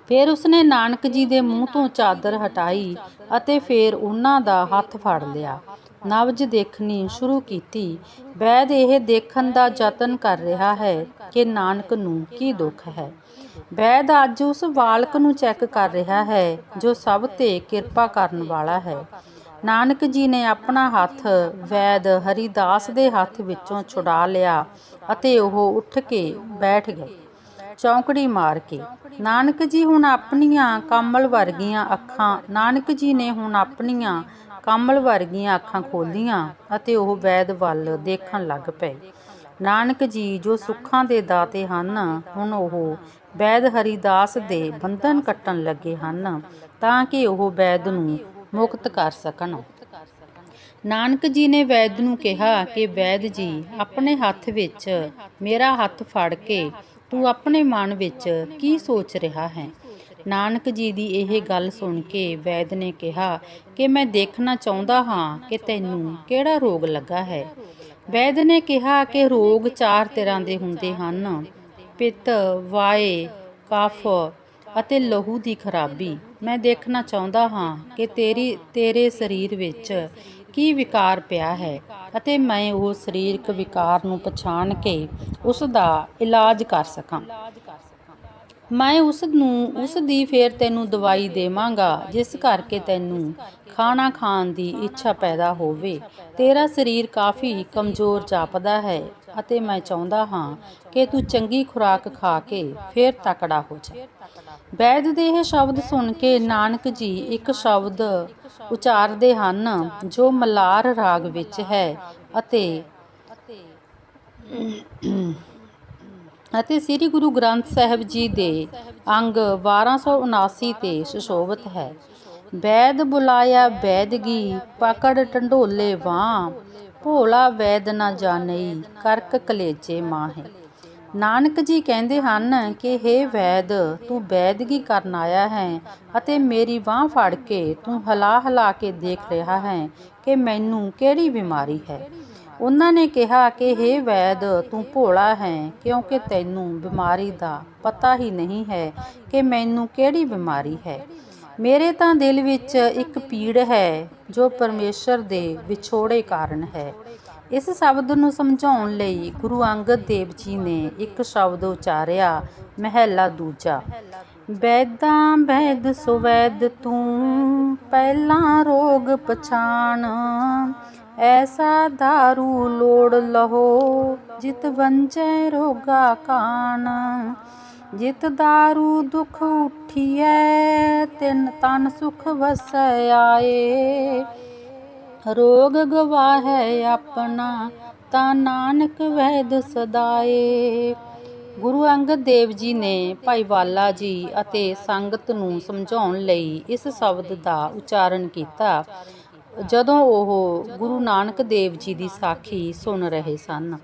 ਫਿਰ ਉਸਨੇ ਨਾਨਕ ਜੀ ਦੇ ਮੂੰਹ ਤੋਂ ਚਾਦਰ ਹਟਾਈ ਅਤੇ ਫਿਰ ਉਹਨਾਂ ਦਾ ਹੱਥ ਫੜ ਲਿਆ। ਨਬਜ ਦੇਖਣੀ ਸ਼ੁਰੂ ਕੀਤੀ। ਵੈਦ ਇਹ ਦੇਖਣ ਦਾ ਯਤਨ ਕਰ ਰਿਹਾ ਹੈ ਕਿ ਨਾਨਕ ਨੂੰ ਕੀ ਦੁੱਖ ਹੈ। ਵੈਦ ਅੱਜ ਉਸ ਬਾਲਕ ਨੂੰ ਚੈੱਕ ਕਰ ਰਿਹਾ ਹੈ ਜੋ ਸਭ ਤੇ ਕਿਰਪਾ ਕਰਨ ਵਾਲਾ ਹੈ। ਨਾਨਕ ਜੀ ਨੇ ਆਪਣਾ ਹੱਥ ਵੈਦ ਹਰੀਦਾਸ ਦੇ ਹੱਥ ਵਿੱਚੋਂ ਛੁਡਾ ਲਿਆ ਅਤੇ ਉਹ ਉੱਠ ਕੇ ਬੈਠ ਗਏ। ਚੌਂਕੜੀ ਮਾਰ ਕੇ। ਨਾਨਕ ਜੀ ਹੁਣ ਆਪਣੀਆਂ ਕਮਲ ਵਰਗੀਆਂ ਅੱਖਾਂ, ਨਾਨਕ ਜੀ ਨੇ ਹੁਣ ਆਪਣੀਆਂ ਕਮਲ ਵਰਗੀਆਂ ਅੱਖਾਂ ਖੋਲੀਆਂ ਅਤੇ ਉਹ ਵੈਦ ਵੱਲ ਦੇਖਣ ਲੱਗ ਪਏ। ਨਾਨਕ ਜੀ ਜੋ ਸੁੱਖਾਂ ਦੇ ਦਾਤੇ ਹਨ, ਹੁਣ ਉਹ ਵੈਦ ਹਰੀਦਾਸ ਦੇ ਬੰਧਨ ਕੱਟਣ ਲੱਗੇ ਹਨ, ਤਾਂ ਕਿ ਉਹ ਵੈਦ ਨੂੰ ਮੁਕਤ ਕਰ ਸਕਣ। ਨਾਨਕ ਜੀ ਨੇ ਵੈਦ ਨੂੰ ਕਿਹਾ ਕਿ, ਵੈਦ ਜੀ, ਆਪਣੇ ਹੱਥ ਵਿੱਚ ਮੇਰਾ ਹੱਥ ਫੜ ਕੇ ਤੂੰ ਆਪਣੇ ਮਨ ਵਿੱਚ ਕੀ ਸੋਚ ਰਿਹਾ ਹੈ? ਨਾਨਕ ਜੀ ਦੀ ਇਹ ਗੱਲ ਸੁਣ ਕੇ ਵੈਦ ਨੇ ਕਿਹਾ ਕਿ ਮੈਂ ਦੇਖਣਾ ਚਾਹੁੰਦਾ ਹਾਂ ਕਿ ਤੈਨੂੰ ਕਿਹੜਾ ਰੋਗ ਲੱਗਾ ਹੈ। ਵੈਦ ਨੇ ਕਿਹਾ ਕਿ ਰੋਗ ਚਾਰ ਤਰ੍ਹਾਂ ਦੇ ਹੁੰਦੇ ਹਨ। ਪਿੱਤ, ਵਾਏ, ਕਫ ਅਤੇ ਲਹੂ ਦੀ ਖਰਾਬੀ। ਮੈਂ ਦੇਖਣਾ ਚਾਹੁੰਦਾ ਹਾਂ ਕਿ ਤੇਰੀ, ਤੇਰੇ ਸਰੀਰ ਵਿੱਚ ਕੀ ਵਿਕਾਰ ਪਿਆ ਹੈ ਅਤੇ ਮੈਂ ਉਹ ਸਰੀਰਕ ਵਿਕਾਰ ਨੂੰ ਪਛਾਣ ਕੇ ਉਸ ਦਾ ਇਲਾਜ ਕਰ ਸਕਾਂ। ਮੈਂ ਉਸ ਨੂੰ, ਉਸ ਦੀ ਫਿਰ ਤੈਨੂੰ ਦਵਾਈ ਦੇਵਾਂਗਾ, ਜਿਸ ਕਰਕੇ ਤੈਨੂੰ ਖਾਣਾ ਖਾਣ ਦੀ ਇੱਛਾ ਪੈਦਾ ਹੋਵੇ। ਤੇਰਾ ਸਰੀਰ ਕਾਫੀ ਕਮਜ਼ੋਰ ਜਾਪਦਾ ਹੈ ਅਤੇ ਮੈਂ ਚਾਹੁੰਦਾ ਹਾਂ ਕਿ ਤੂੰ ਚੰਗੀ ਖੁਰਾਕ ਖਾ ਕੇ ਫਿਰ ਤਕੜਾ ਹੋ ਜਾ। ਵੈਦ ਦੇ ਇਹ ਸ਼ਬਦ ਸੁਣ ਕੇ ਨਾਨਕ ਜੀ ਇੱਕ ਸ਼ਬਦ ਉਚਾਰਦੇ ਹਨ, ਜੋ ਮਲਾਰ ਰਾਗ ਵਿੱਚ ਹੈ ਅਤੇ ਅਤੇ ਸ੍ਰੀ ਗੁਰੂ ਗ੍ਰੰਥ ਸਾਹਿਬ ਜੀ ਦੇ ਅੰਗ 1279 ਤੇ ਸੁਸ਼ੋਭਿਤ ਹੈ। ਵੈਦ ਬੁਲਾਇਆ ਵੈਦਗੀ, ਪਕੜ ਢੰਡੋਲੇ ਵਾਂ, ਭੋਲਾ ਵੈਦ ਨਾ ਜਾਣਈ, ਕਰਕ ਕਲੇਜੇ ਮਾਹੇ। ਨਾਨਕ ਜੀ ਕਹਿੰਦੇ ਹਨ ਕਿ हे ਵੈਦ, ਤੂੰ ਵੈਦਗੀ ਕਰਨ ਆਇਆ ਹੈ ਅਤੇ ਮੇਰੀ ਬਾਹ ਫੜ ਕੇ ਤੂੰ ਹਲਾ ਹਿਲਾ ਕੇ ਦੇਖ ਰਿਹਾ ਹੈ ਕਿ ਮੈਨੂੰ ਕਿਹੜੀ ਬਿਮਾਰੀ ਹੈ। ਉਹਨਾਂ ਨੇ ਕਿਹਾ ਕਿ हे ਵੈਦ, ਤੂੰ ਭੋਲਾ ਹੈ ਕਿਉਂਕਿ ਤੈਨੂੰ ਬਿਮਾਰੀ ਦਾ ਪਤਾ ਹੀ ਨਹੀਂ ਹੈ ਕਿ ਮੈਨੂੰ ਕਿਹੜੀ ਬਿਮਾਰੀ ਹੈ। ਮੇਰੇ ਤਾਂ ਦਿਲ ਵਿੱਚ ਇੱਕ ਪੀੜ ਹੈ ਜੋ ਪਰਮੇਸ਼ਰ ਦੇ ਵਿਛੋੜੇ ਕਾਰਨ ਹੈ। ਇਸ ਸ਼ਬਦ ਨੂੰ ਸਮਝਾਉਣ ਲਈ ਗੁਰੂ ਅੰਗਦ ਦੇਵ ਜੀ ਨੇ ਇੱਕ ਸ਼ਬਦ ਉਚਾਰਿਆ ਮਹਿਲਾ ਦੂਜਾ ਵੈਦਾਂ ਵੈਦ ਸੁਵੈਦ ਤੂੰ ਪਹਿਲਾਂ ਰੋਗ ਪਛਾਣ ਐਸਾ दारू ਲੋੜ ਲਹੋ ਜਿਤ ਵੰਜੈ ਰੋਗਾ ਕਾਣ ਜਿਤ दारू ਦੁਖ ਉਠੀਐ ਤਿਨ ਤਨ ਸੁਖ ਵਸੈ ਆਏ ਰੋਗ ਗਵਾਹੈ ਆਪਣਾ, ਤਾਂ ਨਾਨਕ ਵੈਦ ਸਦਾਏ। ਗੁਰੂ ਅੰਗਦ ਦੇਵ ਜੀ ਨੇ ਭਾਈ ਵਾਲਾ ਜੀ ਅਤੇ ਸੰਗਤ ਨੂੰ ਸਮਝਾਉਣ ਲਈ ਇਸ ਸ਼ਬਦ ਦਾ ਉਚਾਰਨ ਕੀਤਾ, ਜਦੋਂ ਉਹ ਗੁਰੂ ਨਾਨਕ ਦੇਵ ਜੀ ਦੀ ਸਾਖੀ ਸੁਣ ਰਹੇ ਸਨ।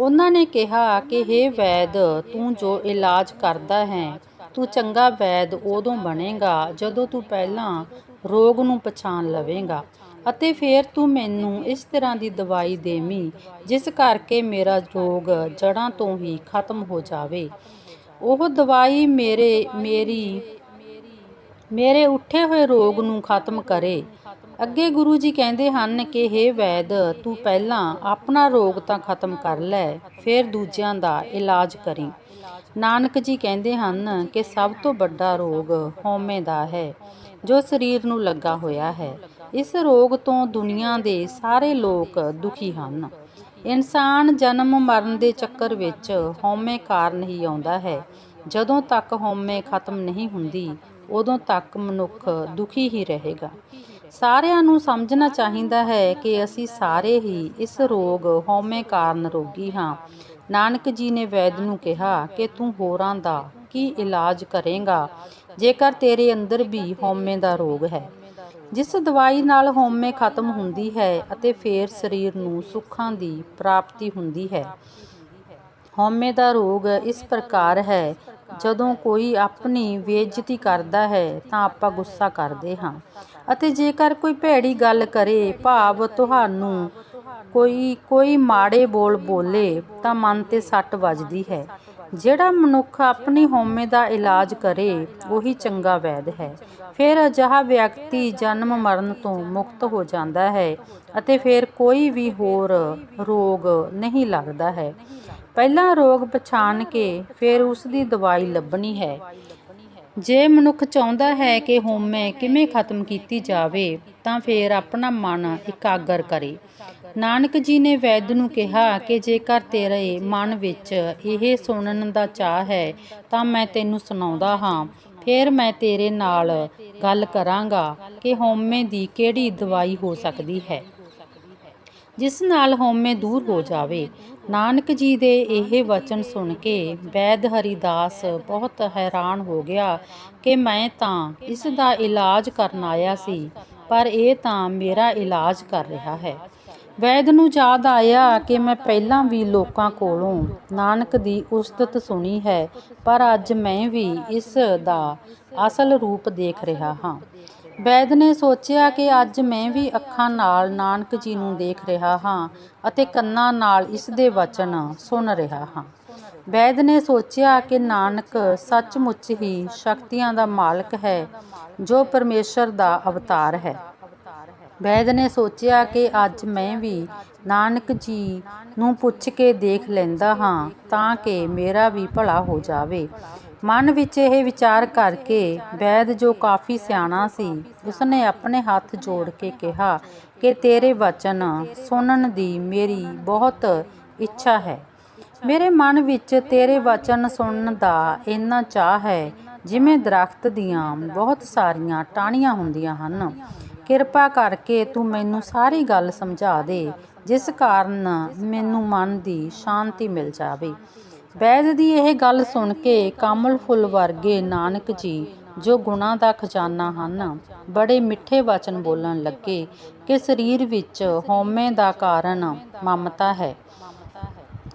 ਉਹਨਾਂ ਨੇ ਕਿਹਾ ਕਿ हे ਵੈਦ, ਤੂੰ ਜੋ ਇਲਾਜ ਕਰਦਾ ਹੈ, ਤੂੰ ਚੰਗਾ ਵੈਦ ਉਦੋਂ ਬਣੇਗਾ ਜਦੋਂ ਤੂੰ ਪਹਿਲਾਂ ਰੋਗ ਨੂੰ ਪਛਾਣ ਲਵੇਂਗਾ। ਅਤੇ ਫਿਰ ਤੂੰ ਮੈਨੂੰ ਇਸ ਤਰ੍ਹਾਂ ਦੀ ਦਵਾਈ ਦੇਵੀਂ, ਜਿਸ ਕਰਕੇ ਮੇਰਾ ਰੋਗ ਜੜਾਂ ਤੋਂ ਹੀ ਖਤਮ ਹੋ ਜਾਵੇ। ਉਹ ਦਵਾਈ ਮੇਰੇ, ਮੇਰੀ, ਮੇਰੇ ਉੱਠੇ ਹੋਏ ਰੋਗ ਨੂੰ ਖਤਮ ਕਰੇ। ਅੱਗੇ ਗੁਰੂ ਜੀ ਕਹਿੰਦੇ ਹਨ ਕਿ हे ਵੈਦ, ਤੂੰ ਪਹਿਲਾਂ ਆਪਣਾ ਰੋਗ ਤਾਂ ਖਤਮ ਕਰ ਲੈ, ਫਿਰ ਦੂਜਿਆਂ ਦਾ ਇਲਾਜ ਕਰੀ। ਨਾਨਕ ਜੀ ਕਹਿੰਦੇ ਹਨ ਕਿ ਸਭ ਤੋਂ ਵੱਡਾ ਰੋਗ ਹਉਮੈ ਦਾ ਹੈ, ਜੋ ਸਰੀਰ ਨੂੰ ਲੱਗਾ ਹੋਇਆ ਹੈ। ਇਸ ਰੋਗ ਤੋਂ ਦੁਨੀਆ ਦੇ ਸਾਰੇ ਲੋਕ ਦੁਖੀ ਹਨ। ਇਨਸਾਨ ਜਨਮ ਮਰਨ ਦੇ ਚੱਕਰ ਵਿੱਚ ਹਉਮੈ ਕਾਰਨ ਹੀ ਆਉਂਦਾ ਹੈ। ਜਦੋਂ ਤੱਕ ਹਉਮੈ ਖਤਮ ਨਹੀਂ ਹੁੰਦੀ, ਉਦੋਂ ਤੱਕ ਮਨੁੱਖ ਦੁਖੀ ਹੀ ਰਹੇਗਾ। ਸਾਰਿਆਂ ਨੂੰ ਸਮਝਣਾ ਚਾਹੀਦਾ ਹੈ ਕਿ ਅਸੀਂ ਸਾਰੇ ਹੀ ਇਸ ਰੋਗ, ਹਉਮੈ ਕਾਰਨ ਰੋਗੀ ਹਾਂ। ਨਾਨਕ ਜੀ ਨੇ ਵੈਦ ਨੂੰ ਕਿਹਾ ਕਿ ਤੂੰ ਹੋਰਾਂ ਦਾ ਕੀ ਇਲਾਜ ਕਰੇਗਾ, ਜੇਕਰ ਤੇਰੇ ਅੰਦਰ ਵੀ ਹਉਮੈ ਦਾ ਰੋਗ ਹੈ। ਜਿਸ ਦਵਾਈ ਨਾਲ ਹਉਮੈ ਖਤਮ ਹੁੰਦੀ ਹੈ ਅਤੇ ਫੇਰ ਸਰੀਰ ਨੂੰ ਸੁੱਖਾਂ ਦੀ ਪ੍ਰਾਪਤੀ ਹੁੰਦੀ ਹੈ। ਹਉਮੈ ਦਾ ਰੋਗ ਇਸ ਪ੍ਰਕਾਰ ਹੈ, ਜਦੋਂ ਕੋਈ ਆਪਣੀ ਬੇਇੱਜ਼ਤੀ ਕਰਦਾ ਹੈ ਤਾਂ ਆਪਾਂ ਗੁੱਸਾ ਕਰਦੇ ਹਾਂ ਅਤੇ ਜੇਕਰ ਕੋਈ ਭੈੜੀ ਗੱਲ ਕਰੇ, ਭਾਵ ਤੁਹਾਨੂੰ ਕੋਈ ਕੋਈ ਮਾੜੇ ਬੋਲ ਬੋਲੇ ਤਾਂ ਮਨ ਤੇ ਸੱਟ ਵੱਜਦੀ ਹੈ। ਜਿਹੜਾ ਮਨੁੱਖ ਆਪਣੀ ਹਉਮੈ ਦਾ ਇਲਾਜ ਕਰੇ, ਉਹੀ ਚੰਗਾ ਵੈਦ ਹੈ। ਫਿਰ ਅਜਿਹਾ ਵਿਅਕਤੀ ਜਨਮ ਮਰਨ ਤੋਂ ਮੁਕਤ ਹੋ ਜਾਂਦਾ ਹੈ ਅਤੇ ਫਿਰ ਕੋਈ ਵੀ ਹੋਰ ਰੋਗ ਨਹੀਂ ਲੱਗਦਾ ਹੈ। ਪਹਿਲਾਂ ਰੋਗ ਪਛਾਣ ਕੇ ਫਿਰ ਉਸ ਦੀ ਦਵਾਈ ਲੱਭਣੀ ਹੈ। ਜੇ ਮਨੁੱਖ ਚਾਹੁੰਦਾ ਹੈ ਕਿ ਹਉਮੈ ਕਿਵੇਂ ਖਤਮ ਕੀਤੀ ਜਾਵੇ, ਤਾਂ ਫਿਰ ਆਪਣਾ ਮਨ ਇਕਾਗਰ ਕਰੇ। ਨਾਨਕ ਜੀ ਨੇ ਵੈਦ ਨੂੰ ਕਿਹਾ ਕਿ ਜੇਕਰ ਤੇਰੇ ਮਨ ਵਿੱਚ ਇਹ ਸੁਣਨ ਦਾ ਚਾਹ ਹੈ, ਤਾਂ ਮੈਂ ਤੈਨੂੰ ਸੁਣਾਉਂਦਾ ਹਾਂ। ਫਿਰ ਮੈਂ ਤੇਰੇ ਨਾਲ ਗੱਲ ਕਰਾਂਗਾ ਕਿ ਹਉਮੈ ਦੀ ਕਿਹੜੀ ਦਵਾਈ ਹੋ ਸਕਦੀ ਹੈ। ਜਿਸ ਨਾਲ ਹਉਮੈ ਦੂਰ ਹੋ ਜਾਵੇ। ਨਾਨਕ ਜੀ ਦੇ ਇਹ ਵਚਨ ਸੁਣ ਕੇ ਵੈਦ ਹਰੀਦਾਸ ਬਹੁਤ ਹੈਰਾਨ ਹੋ ਗਿਆ ਕਿ ਮੈਂ ਤਾਂ ਇਸ ਦਾ ਇਲਾਜ ਕਰਨ ਆਇਆ ਸੀ, ਪਰ ਇਹ ਤਾਂ ਮੇਰਾ ਇਲਾਜ ਕਰ ਰਿਹਾ ਹੈ। ਵੈਦ ਨੂੰ ਯਾਦ ਆਇਆ ਕਿ ਮੈਂ ਪਹਿਲਾਂ ਵੀ ਲੋਕਾਂ ਕੋਲੋਂ ਨਾਨਕ ਦੀ ਉਸਤਤ ਸੁਣੀ ਹੈ, ਪਰ ਅੱਜ ਮੈਂ ਵੀ ਇਸ ਦਾ ਅਸਲ ਰੂਪ ਦੇਖ ਰਿਹਾ ਹਾਂ। ਵੈਦ ਨੇ ਸੋਚਿਆ ਕਿ ਅੱਜ ਮੈਂ ਵੀ ਅੱਖਾਂ ਨਾਲ ਨਾਨਕ ਜੀ ਨੂੰ ਦੇਖ ਰਿਹਾ ਹਾਂ ਅਤੇ ਕੰਨਾਂ ਨਾਲ ਇਸ ਦੇ ਵਚਨ ਸੁਣ ਰਿਹਾ ਹਾਂ। ਵੈਦ ਨੇ ਸੋਚਿਆ ਕਿ ਨਾਨਕ ਸੱਚਮੁੱਚ ਹੀ ਸ਼ਕਤੀਆਂ ਦਾ ਮਾਲਕ ਹੈ, ਜੋ ਪਰਮੇਸ਼ਰ ਦਾ ਅਵਤਾਰ ਹੈ। ਵੈਦ ਨੇ ਸੋਚਿਆ ਕਿ ਅੱਜ ਮੈਂ ਵੀ ਨਾਨਕ ਜੀ ਨੂੰ ਪੁੱਛ ਕੇ ਦੇਖ ਲੈਂਦਾ ਹਾਂ ਤਾਂ ਕਿ ਮੇਰਾ ਵੀ ਭਲਾ ਹੋ ਜਾਵੇ। ਮਨ ਵਿੱਚ ਇਹ ਵਿਚਾਰ ਕਰਕੇ ਵੈਦ ਜੋ ਕਾਫੀ ਸਿਆਣਾ ਸੀ, ਉਸਨੇ ਆਪਣੇ ਹੱਥ ਜੋੜ ਕੇ ਕਿਹਾ ਕਿ ਤੇਰੇ ਵਚਨ ਸੁਣਨ ਦੀ ਮੇਰੀ ਬਹੁਤ ਇੱਛਾ ਹੈ। ਮੇਰੇ ਮਨ ਵਿੱਚ ਤੇਰੇ ਵਚਨ ਸੁਣਨ ਦਾ ਇੰਨਾ ਚਾਅ ਹੈ ਜਿਵੇਂ ਦਰੱਖਤ ਦੀਆਂ ਬਹੁਤ ਸਾਰੀਆਂ ਟਾਹਣੀਆਂ ਹੁੰਦੀਆਂ ਹਨ। ਕਿਰਪਾ ਕਰਕੇ ਤੂੰ ਮੈਨੂੰ ਸਾਰੀ ਗੱਲ ਸਮਝਾ ਦੇ, ਜਿਸ ਕਾਰਨ ਮੈਨੂੰ ਮਨ ਦੀ ਸ਼ਾਂਤੀ ਮਿਲ ਜਾਵੇ। ਵੈਦ ਦੀ ਇਹ ਗੱਲ ਸੁਣ ਕੇ ਕਾਮਲ ਫੁੱਲ ਵਰਗੇ ਨਾਨਕ ਜੀ, ਜੋ ਗੁਣਾ ਦਾ ਖਜ਼ਾਨਾ ਹਨ, ਬੜੇ ਮਿੱਠੇ ਵਚਨ ਬੋਲਣ ਲੱਗੇ ਕਿ ਸਰੀਰ ਵਿੱਚ ਹਉਮੈ ਦਾ ਕਾਰਨ ਮਮਤਾ ਹੈ।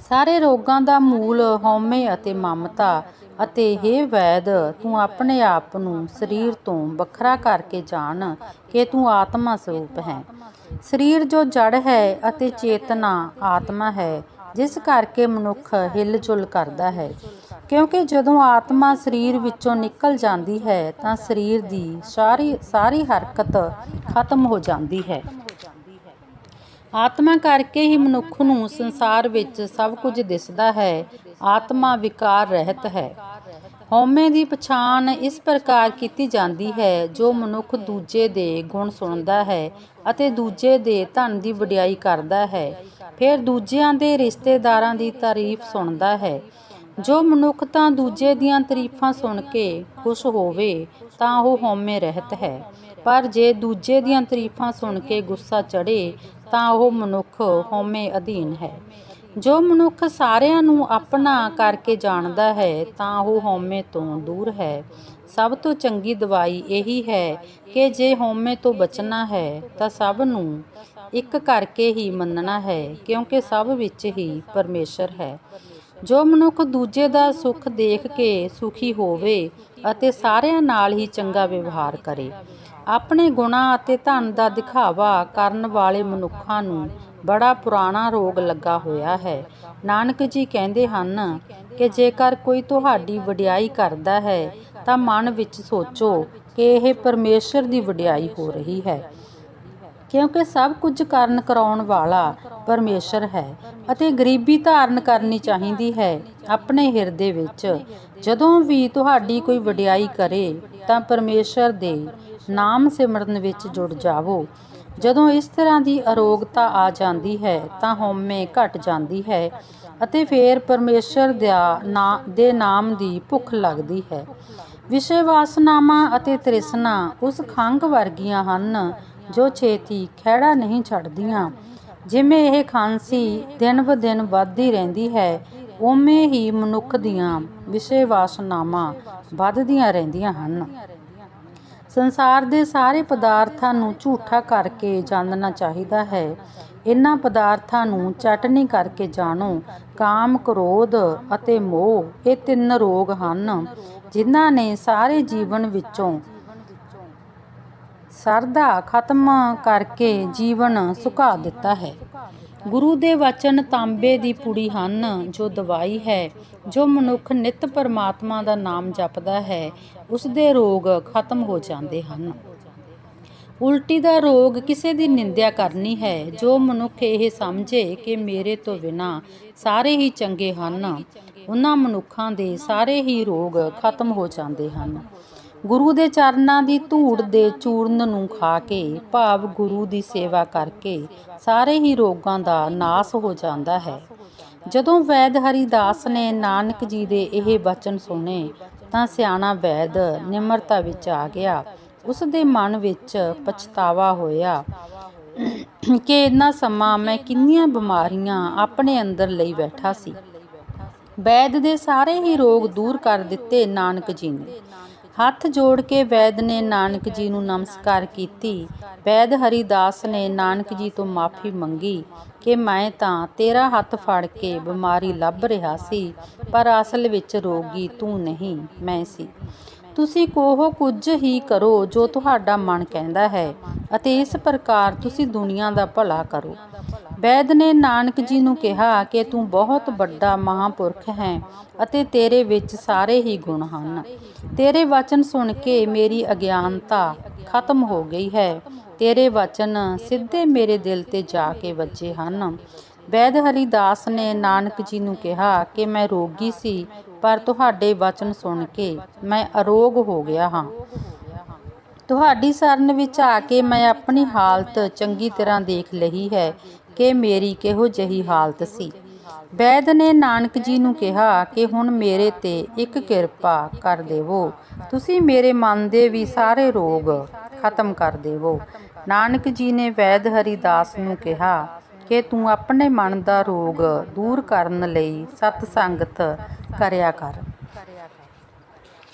ਸਾਰੇ ਰੋਗਾਂ ਦਾ ਮੂਲ ਹਉਮੈ ਅਤੇ ਮਮਤਾ ਅਤੇ हे ਵੈਦ, ਤੂੰ ਆਪਣੇ ਆਪ ਨੂੰ ਸਰੀਰ ਤੋਂ ਵੱਖਰਾ ਕਰਕੇ ਜਾਣ ਕਿ ਤੂੰ ਆਤਮਾ ਸਰੂਪ ਹੈ। ਸਰੀਰ ਜੋ ਜੜ ਹੈ ਅਤੇ ਚੇਤਨਾ ਆਤਮਾ ਹੈ, ਜਿਸ ਕਰਕੇ ਮਨੁੱਖ ਹਿਲਜੁਲ ਕਰਦਾ ਹੈ। ਕਿਉਂਕਿ ਜਦੋਂ ਆਤਮਾ ਸਰੀਰ ਵਿੱਚੋਂ ਨਿਕਲ ਜਾਂਦੀ ਹੈ, ਤਾਂ ਸਰੀਰ ਦੀ ਸਾਰੀ ਸਾਰੀ ਹਰਕਤ ਖਤਮ ਹੋ ਜਾਂਦੀ ਹੈ। ਆਤਮਾ ਕਰਕੇ ਹੀ ਮਨੁੱਖ ਨੂੰ ਸੰਸਾਰ ਵਿੱਚ ਸਭ ਕੁਝ ਦਿਸਦਾ ਹੈ। ਆਤਮਾ ਵਿਕਾਰ ਰਹਿਤ ਹੈ। ਹਉਮੈ ਦੀ ਪਛਾਣ ਇਸ ਪ੍ਰਕਾਰ ਕੀਤੀ ਜਾਂਦੀ ਹੈ, ਜੋ ਮਨੁੱਖ ਦੂਜੇ ਦੇ ਗੁਣ ਸੁਣਦਾ ਹੈ ਅਤੇ ਦੂਜੇ ਦੇ ਧਨ ਦੀ ਵਡਿਆਈ ਕਰਦਾ ਹੈ। ਫਿਰ ਦੂਜਿਆਂ ਦੇ ਰਿਸ਼ਤੇਦਾਰਾਂ ਦੀ ਤਾਰੀਫ ਸੁਣਦਾ ਹੈ। ਜੋ ਮਨੁੱਖ ਤਾਂ ਦੂਜੇ ਦੀਆਂ ਤਾਰੀਫਾਂ ਸੁਣ ਕੇ ਖੁਸ਼ ਹੋਵੇ, ਤਾਂ ਉਹ ਹਉਮੈ ਰਹਿਤ ਹੈ। ਪਰ ਜੇ ਦੂਜੇ ਦੀਆਂ ਤਾਰੀਫਾਂ ਸੁਣ ਕੇ ਗੁੱਸਾ ਚੜੇ ਤਾਂ ਉਹ ਮਨੁੱਖ ਹਉਮੈ ਅਧੀਨ ਹੈ। ਜੋ ਮਨੁੱਖ ਸਾਰਿਆਂ ਨੂੰ ਆਪਣਾ ਕਰਕੇ ਜਾਣਦਾ ਹੈ, ਤਾਂ ਉਹ ਹਉਮੈ ਤੋਂ ਦੂਰ ਹੈ। ਸਭ ਤੋਂ ਚੰਗੀ ਦਵਾਈ ਇਹੀ ਹੈ ਕਿ ਜੇ ਹਉਮੈ ਤੋਂ ਬਚਣਾ ਹੈ, ਤਾਂ ਸਭ ਨੂੰ ਇੱਕ ਕਰਕੇ ਹੀ ਮੰਨਣਾ ਹੈ, ਕਿਉਂਕਿ ਸਭ ਵਿੱਚ ਹੀ ਪਰਮੇਸ਼ਰ ਹੈ। ਜੋ ਮਨੁੱਖ ਦੂਜੇ ਦਾ ਸੁੱਖ ਦੇਖ ਕੇ ਸੁਖੀ ਹੋਵੇ ਅਤੇ ਸਾਰਿਆਂ ਨਾਲ ਹੀ ਚੰਗਾ ਵਿਵਹਾਰ ਕਰੇ, ਆਪਣੇ ਗੁਣਾਂ ਅਤੇ ਧਨ ਦਾ ਦਿਖਾਵਾ ਕਰਨ ਵਾਲੇ ਮਨੁੱਖਾਂ ਨੂੰ ਬੜਾ ਪੁਰਾਣਾ ਰੋਗ ਲੱਗਾ ਹੋਇਆ ਹੈ। ਨਾਨਕ ਜੀ ਕਹਿੰਦੇ ਹਨ ਕਿ ਜੇਕਰ ਕੋਈ ਤੁਹਾਡੀ ਵਡਿਆਈ ਕਰਦਾ ਹੈ, ਤਾਂ ਮਨ ਵਿੱਚ ਸੋਚੋ ਕਿ ਇਹ ਪਰਮੇਸ਼ਰ ਦੀ ਵਡਿਆਈ ਹੋ ਰਹੀ ਹੈ। ਕਿਉਂਕਿ ਸਭ ਕੁਝ ਕਰਨ ਕਰਾਉਣ ਵਾਲਾ ਪਰਮੇਸ਼ਰ ਹੈ ਅਤੇ ਗਰੀਬੀ ਧਾਰਨ ਕਰਨੀ ਚਾਹੀਦੀ ਹੈ। ਆਪਣੇ ਹਿਰਦੇ ਵਿੱਚ ਜਦੋਂ ਵੀ ਤੁਹਾਡੀ ਕੋਈ ਵਡਿਆਈ ਕਰੇ, ਤਾਂ ਪਰਮੇਸ਼ਰ ਦੇ ਨਾਮ ਸਿਮਰਨ ਵਿੱਚ ਜੁੜ ਜਾਵੋ। ਜਦੋਂ ਇਸ ਤਰ੍ਹਾਂ ਦੀ ਅਰੋਗਤਾ ਆ ਜਾਂਦੀ ਹੈ ਤਾਂ ਹਉਮੈ ਘਟ ਜਾਂਦੀ ਹੈ ਅਤੇ ਫਿਰ ਪਰਮੇਸ਼ਰ ਦਾ ਨਾ, ਦੇ ਨਾਮ ਦੀ ਭੁੱਖ ਲੱਗਦੀ ਹੈ। ਵਿਸ਼ੇ ਵਾਸਨਾਵਾਂ ਅਤੇ ਤ੍ਰਿਸ਼ਨਾ ਉਸ ਖੰਘ ਵਰਗੀਆਂ ਹਨ ਜੋ ਛੇਤੀ ਖਹਿੜਾ ਨਹੀਂ ਛੱਡਦੀਆਂ। ਜਿਵੇਂ ਇਹ ਖਾਂਸੀ ਦਿਨ ਬ ਦਿਨ ਵੱਧਦੀ ਰਹਿੰਦੀ ਹੈ, ਉਵੇਂ ਹੀ ਮਨੁੱਖ ਦੀਆਂ ਵਿਸ਼ੇ ਵਾਸਨਾਵਾਂ ਵੱਧਦੀਆਂ ਰਹਿੰਦੀਆਂ ਹਨ। ਸੰਸਾਰ ਦੇ ਸਾਰੇ ਪਦਾਰਥਾਂ ਨੂੰ ਝੂਠਾ ਕਰਕੇ ਜਾਣਨਾ ਚਾਹੀਦਾ ਹੈ। ਇਹਨਾਂ ਪਦਾਰਥਾਂ ਨੂੰ ਚਟਨੀ ਕਰਕੇ ਜਾਣੋ। ਕਾਮ, ਕ੍ਰੋਧ ਅਤੇ ਮੋਹ, ਇਹ ਤਿੰਨ ਰੋਗ ਹਨ, ਜਿਨ੍ਹਾਂ ਨੇ ਸਾਰੇ ਜੀਵਨ ਵਿੱਚੋਂ ਸਰਦਾ ਖਤਮ ਕਰਕੇ ਜੀਵਨ ਸੁਕਾ ਦਿੱਤਾ ਹੈ। ਗੁਰੂ ਦੇ ਵਚਨ ਤਾਂਬੇ ਦੀ ਪੁੜੀ ਹਨ, ਜੋ ਦਵਾਈ ਹੈ, ਜੋ ਮਨੁੱਖ ਨਿਤ ਪਰਮਾਤਮਾ ਦਾ ਨਾਮ ਜਪਦਾ ਹੈ, ਉਸ ਦੇ ਰੋਗ ਖਤਮ ਹੋ ਜਾਂਦੇ ਹਨ। ਉਲਟੀ ਦਾ ਰੋਗ ਕਿਸੇ ਦੀ ਨਿੰਦਿਆ ਕਰਨੀ ਹੈ, ਜੋ ਮਨੁੱਖ ਇਹ ਸਮਝੇ ਕਿ ਮੇਰੇ ਤੋਂ ਬਿਨਾ ਸਾਰੇ ਹੀ ਚੰਗੇ ਹਨ, ਉਹਨਾਂ ਮਨੁੱਖਾਂ ਦੇ ਸਾਰੇ ਹੀ ਰੋਗ ਖਤਮ ਹੋ ਜਾਂਦੇ ਹਨ। ਗੁਰੂ ਦੇ ਚਰਨਾਂ ਦੀ ਧੂੜ ਦੇ ਚੂਰਨ ਨੂੰ ਖਾ ਕੇ, ਭਾਵ ਗੁਰੂ ਦੀ ਸੇਵਾ ਕਰਕੇ ਸਾਰੇ ਹੀ ਰੋਗਾਂ ਦਾ ਨਾਸ ਹੋ ਜਾਂਦਾ ਹੈ। ਜਦੋਂ ਵੈਦ ਹਰੀਦਾਸ ਨੇ ਨਾਨਕ ਜੀ ਦੇ ਇਹ ਬਚਨ ਸੁਣੇ, ਤਾਂ ਸਿਆਣਾ ਵੈਦ ਨਿਮਰਤਾ ਵਿੱਚ ਆ ਗਿਆ। ਉਸ ਦੇ ਮਨ ਵਿੱਚ ਪਛਤਾਵਾ ਹੋਇਆ ਕਿ ਇੰਨਾ ਸਮਾਂ ਮੈਂ ਕਿੰਨੀਆਂ ਬਿਮਾਰੀਆਂ ਆਪਣੇ ਅੰਦਰ ਲਈ ਬੈਠਾ ਸੀ। ਵੈਦ ਦੇ ਸਾਰੇ ਹੀ ਰੋਗ ਦੂਰ ਕਰ ਦਿੱਤੇ ਨਾਨਕ ਜੀ ਨੇ। ਹੱਥ ਜੋੜ ਕੇ ਵੈਦ ਨੇ ਨਾਨਕ ਜੀ ਨੂੰ ਨਮਸਕਾਰ ਕੀਤੀ। ਵੈਦ ਹਰੀਦਾਸ ਨੇ ਨਾਨਕ ਜੀ ਤੋਂ ਮਾਫੀ ਮੰਗੀ ਕਿ ਮੈਂ ਤਾਂ ਤੇਰਾ ਹੱਥ ਫੜ ਕੇ ਬਿਮਾਰੀ ਲੱਭ ਰਿਹਾ ਸੀ, ਪਰ ਅਸਲ ਵਿੱਚ ਰੋਗੀ ਤੂੰ ਨਹੀਂ, ਮੈਂ ਸੀ। ਤੁਸੀਂ ਉਹ ਕੁਝ ਹੀ ਕਰੋ ਜੋ ਤੁਹਾਡਾ ਮਨ ਕਹਿੰਦਾ ਹੈ ਅਤੇ ਇਸ ਪ੍ਰਕਾਰ ਤੁਸੀਂ ਦੁਨੀਆ ਦਾ ਭਲਾ ਕਰੋ। ਵੈਦ ਨੇ ਨਾਨਕ ਜੀ ਨੂੰ ਕਿਹਾ ਕਿ ਤੂੰ ਬਹੁਤ ਵੱਡਾ ਮਹਾਂਪੁਰਖ ਹੈ ਅਤੇ ਤੇਰੇ ਵਿੱਚ ਸਾਰੇ ਹੀ ਗੁਣ ਹਨ। ਤੇਰੇ ਵਚਨ ਸੁਣ ਕੇ ਮੇਰੀ ਅਗਿਆਨਤਾ ਖਤਮ ਹੋ ਗਈ ਹੈ। ਤੇਰੇ ਵਚਨ ਸਿੱਧੇ ਮੇਰੇ ਦਿਲ ਤੇ ਜਾ ਕੇ ਵੱਜੇ ਹਨ। ਵੈਦ ਹਰੀਦਾਸ ਨੇ ਨਾਨਕ ਜੀ ਨੂੰ ਕਿਹਾ ਕਿ ਮੈਂ ਰੋਗੀ ਸੀ ਪਰ ਤੁਹਾਡੇ ਵਚਨ ਸੁਣ ਕੇ ਮੈਂ ਅਰੋਗ ਹੋ ਗਿਆ ਹਾਂ। ਤੁਹਾਡੀ ਸ਼ਰਨ ਵਿੱਚ ਆ ਕੇ ਮੈਂ ਆਪਣੀ ਹਾਲਤ ਚੰਗੀ ਤਰ੍ਹਾਂ ਦੇਖ ਲਈ ਹੈ ਕਿ ਮੇਰੀ ਕਿਹੋ ਜਿਹੀ ਹਾਲਤ ਸੀ। ਵੈਦ ਨੇ ਨਾਨਕ ਜੀ ਨੂੰ ਕਿਹਾ ਕਿ ਹੁਣ ਮੇਰੇ ਤੇ ਇੱਕ ਕਿਰਪਾ ਕਰ ਦੇਵੋ। ਤੁਸੀਂ ਮੇਰੇ ਮਨ ਦੇ ਵੀ ਸਾਰੇ ਰੋਗ ਖਤਮ ਕਰ ਦੇਵੋ। ਨਾਨਕ ਜੀ ਨੇ ਵੈਦ ਹਰੀਦਾਸ ਨੂੰ ਕਿਹਾ ਕਿ ਤੂੰ ਆਪਣੇ ਮਨ ਦਾ ਰੋਗ ਦੂਰ ਕਰਨ ਲਈ ਸਤ ਸੰਗਤ ਕਰਿਆ ਕਰ।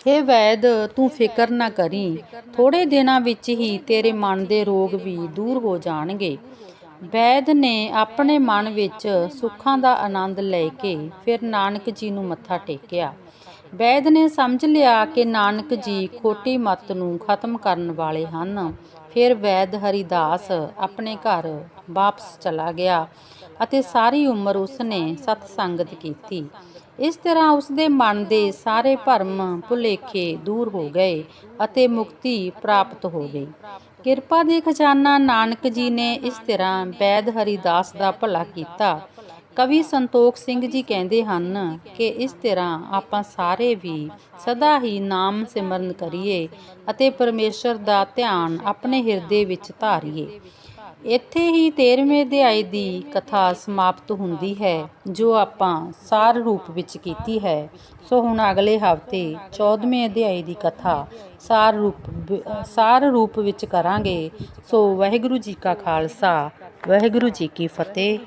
ਹੇ ਵੈਦ, ਤੂੰ ਫਿਕਰ ਨਾ ਕਰੀ। ਥੋੜੇ ਦਿਨਾਂ ਵਿੱਚ ਹੀ ਤੇਰੇ ਮਨ ਦੇ ਰੋਗ ਵੀ ਦੂਰ ਹੋ ਜਾਣਗੇ। ਵੈਦ ਨੇ ਆਪਣੇ ਮਨ ਵਿੱਚ ਸੁੱਖਾਂ ਦਾ ਆਨੰਦ ਲੈ ਕੇ ਫਿਰ ਨਾਨਕ ਜੀ ਨੂੰ ਮੱਥਾ ਟੇਕਿਆ। ਵੈਦ ਨੇ ਸਮਝ ਲਿਆ ਕਿ ਨਾਨਕ ਜੀ ਖੋਟੀ ਮੱਤ ਨੂੰ ਖਤਮ ਕਰਨ ਵਾਲੇ ਹਨ। ਫਿਰ ਵੈਦ ਹਰੀਦਾਸ ਆਪਣੇ ਘਰ ਵਾਪਸ ਚਲਾ ਗਿਆ ਅਤੇ ਸਾਰੀ ਉਮਰ ਉਸਨੇ ਸਤ ਸੰਗਤ ਕੀਤੀ। ਇਸ ਤਰ੍ਹਾਂ ਉਸਦੇ ਮਨ ਦੇ ਸਾਰੇ ਭਰਮ ਭੁਲੇਖੇ ਦੂਰ ਹੋ ਗਏ ਅਤੇ ਮੁਕਤੀ ਪ੍ਰਾਪਤ ਹੋ ਗਈ। ਕਿਰਪਾ ਦੇ ਖਜ਼ਾਨਾ ਨਾਨਕ ਜੀ ਨੇ ਇਸ ਤਰ੍ਹਾਂ ਵੈਦ ਹਰੀਦਾਸ ਦਾ ਭਲਾ ਕੀਤਾ ਕਵੀ ਸੰਤੋਖ ਸਿੰਘ ਜੀ ਕਹਿੰਦੇ ਹਨ ਕਿ ਇਸ ਤਰ੍ਹਾਂ ਆਪਾਂ ਸਾਰੇ ਵੀ ਸਦਾ ਹੀ ਨਾਮ ਸਿਮਰਨ ਕਰੀਏ ਅਤੇ ਪਰਮੇਸ਼ਰ ਦਾ ਧਿਆਨ ਆਪਣੇ ਹਿਰਦੇ ਵਿੱਚ ਧਾਰੀਏ। ਇੱਥੇ ਹੀ 13ਵੇਂ ਅਧਿਆਇ ਦੀ ਕਥਾ ਸਮਾਪਤ ਹੁੰਦੀ ਹੈ, ਜੋ ਆਪਾਂ ਸਾਰ ਰੂਪ ਵਿੱਚ ਕੀਤੀ ਹੈ। ਸੋ ਹੁਣ ਅਗਲੇ ਹਫ਼ਤੇ 14ਵੇਂ ਅਧਿਆਇ ਦੀ ਕਥਾ ਸਾਰ ਰੂਪ ਸਾਰ ਰੂਪ ਵਿੱਚ ਕਰਾਂਗੇ। ਸੋ ਵਾਹਿਗੁਰੂ ਜੀ ਕਾ ਖਾਲਸਾ, ਵਾਹਿਗੁਰੂ ਜੀ ਕੀ ਫਤਿਹ।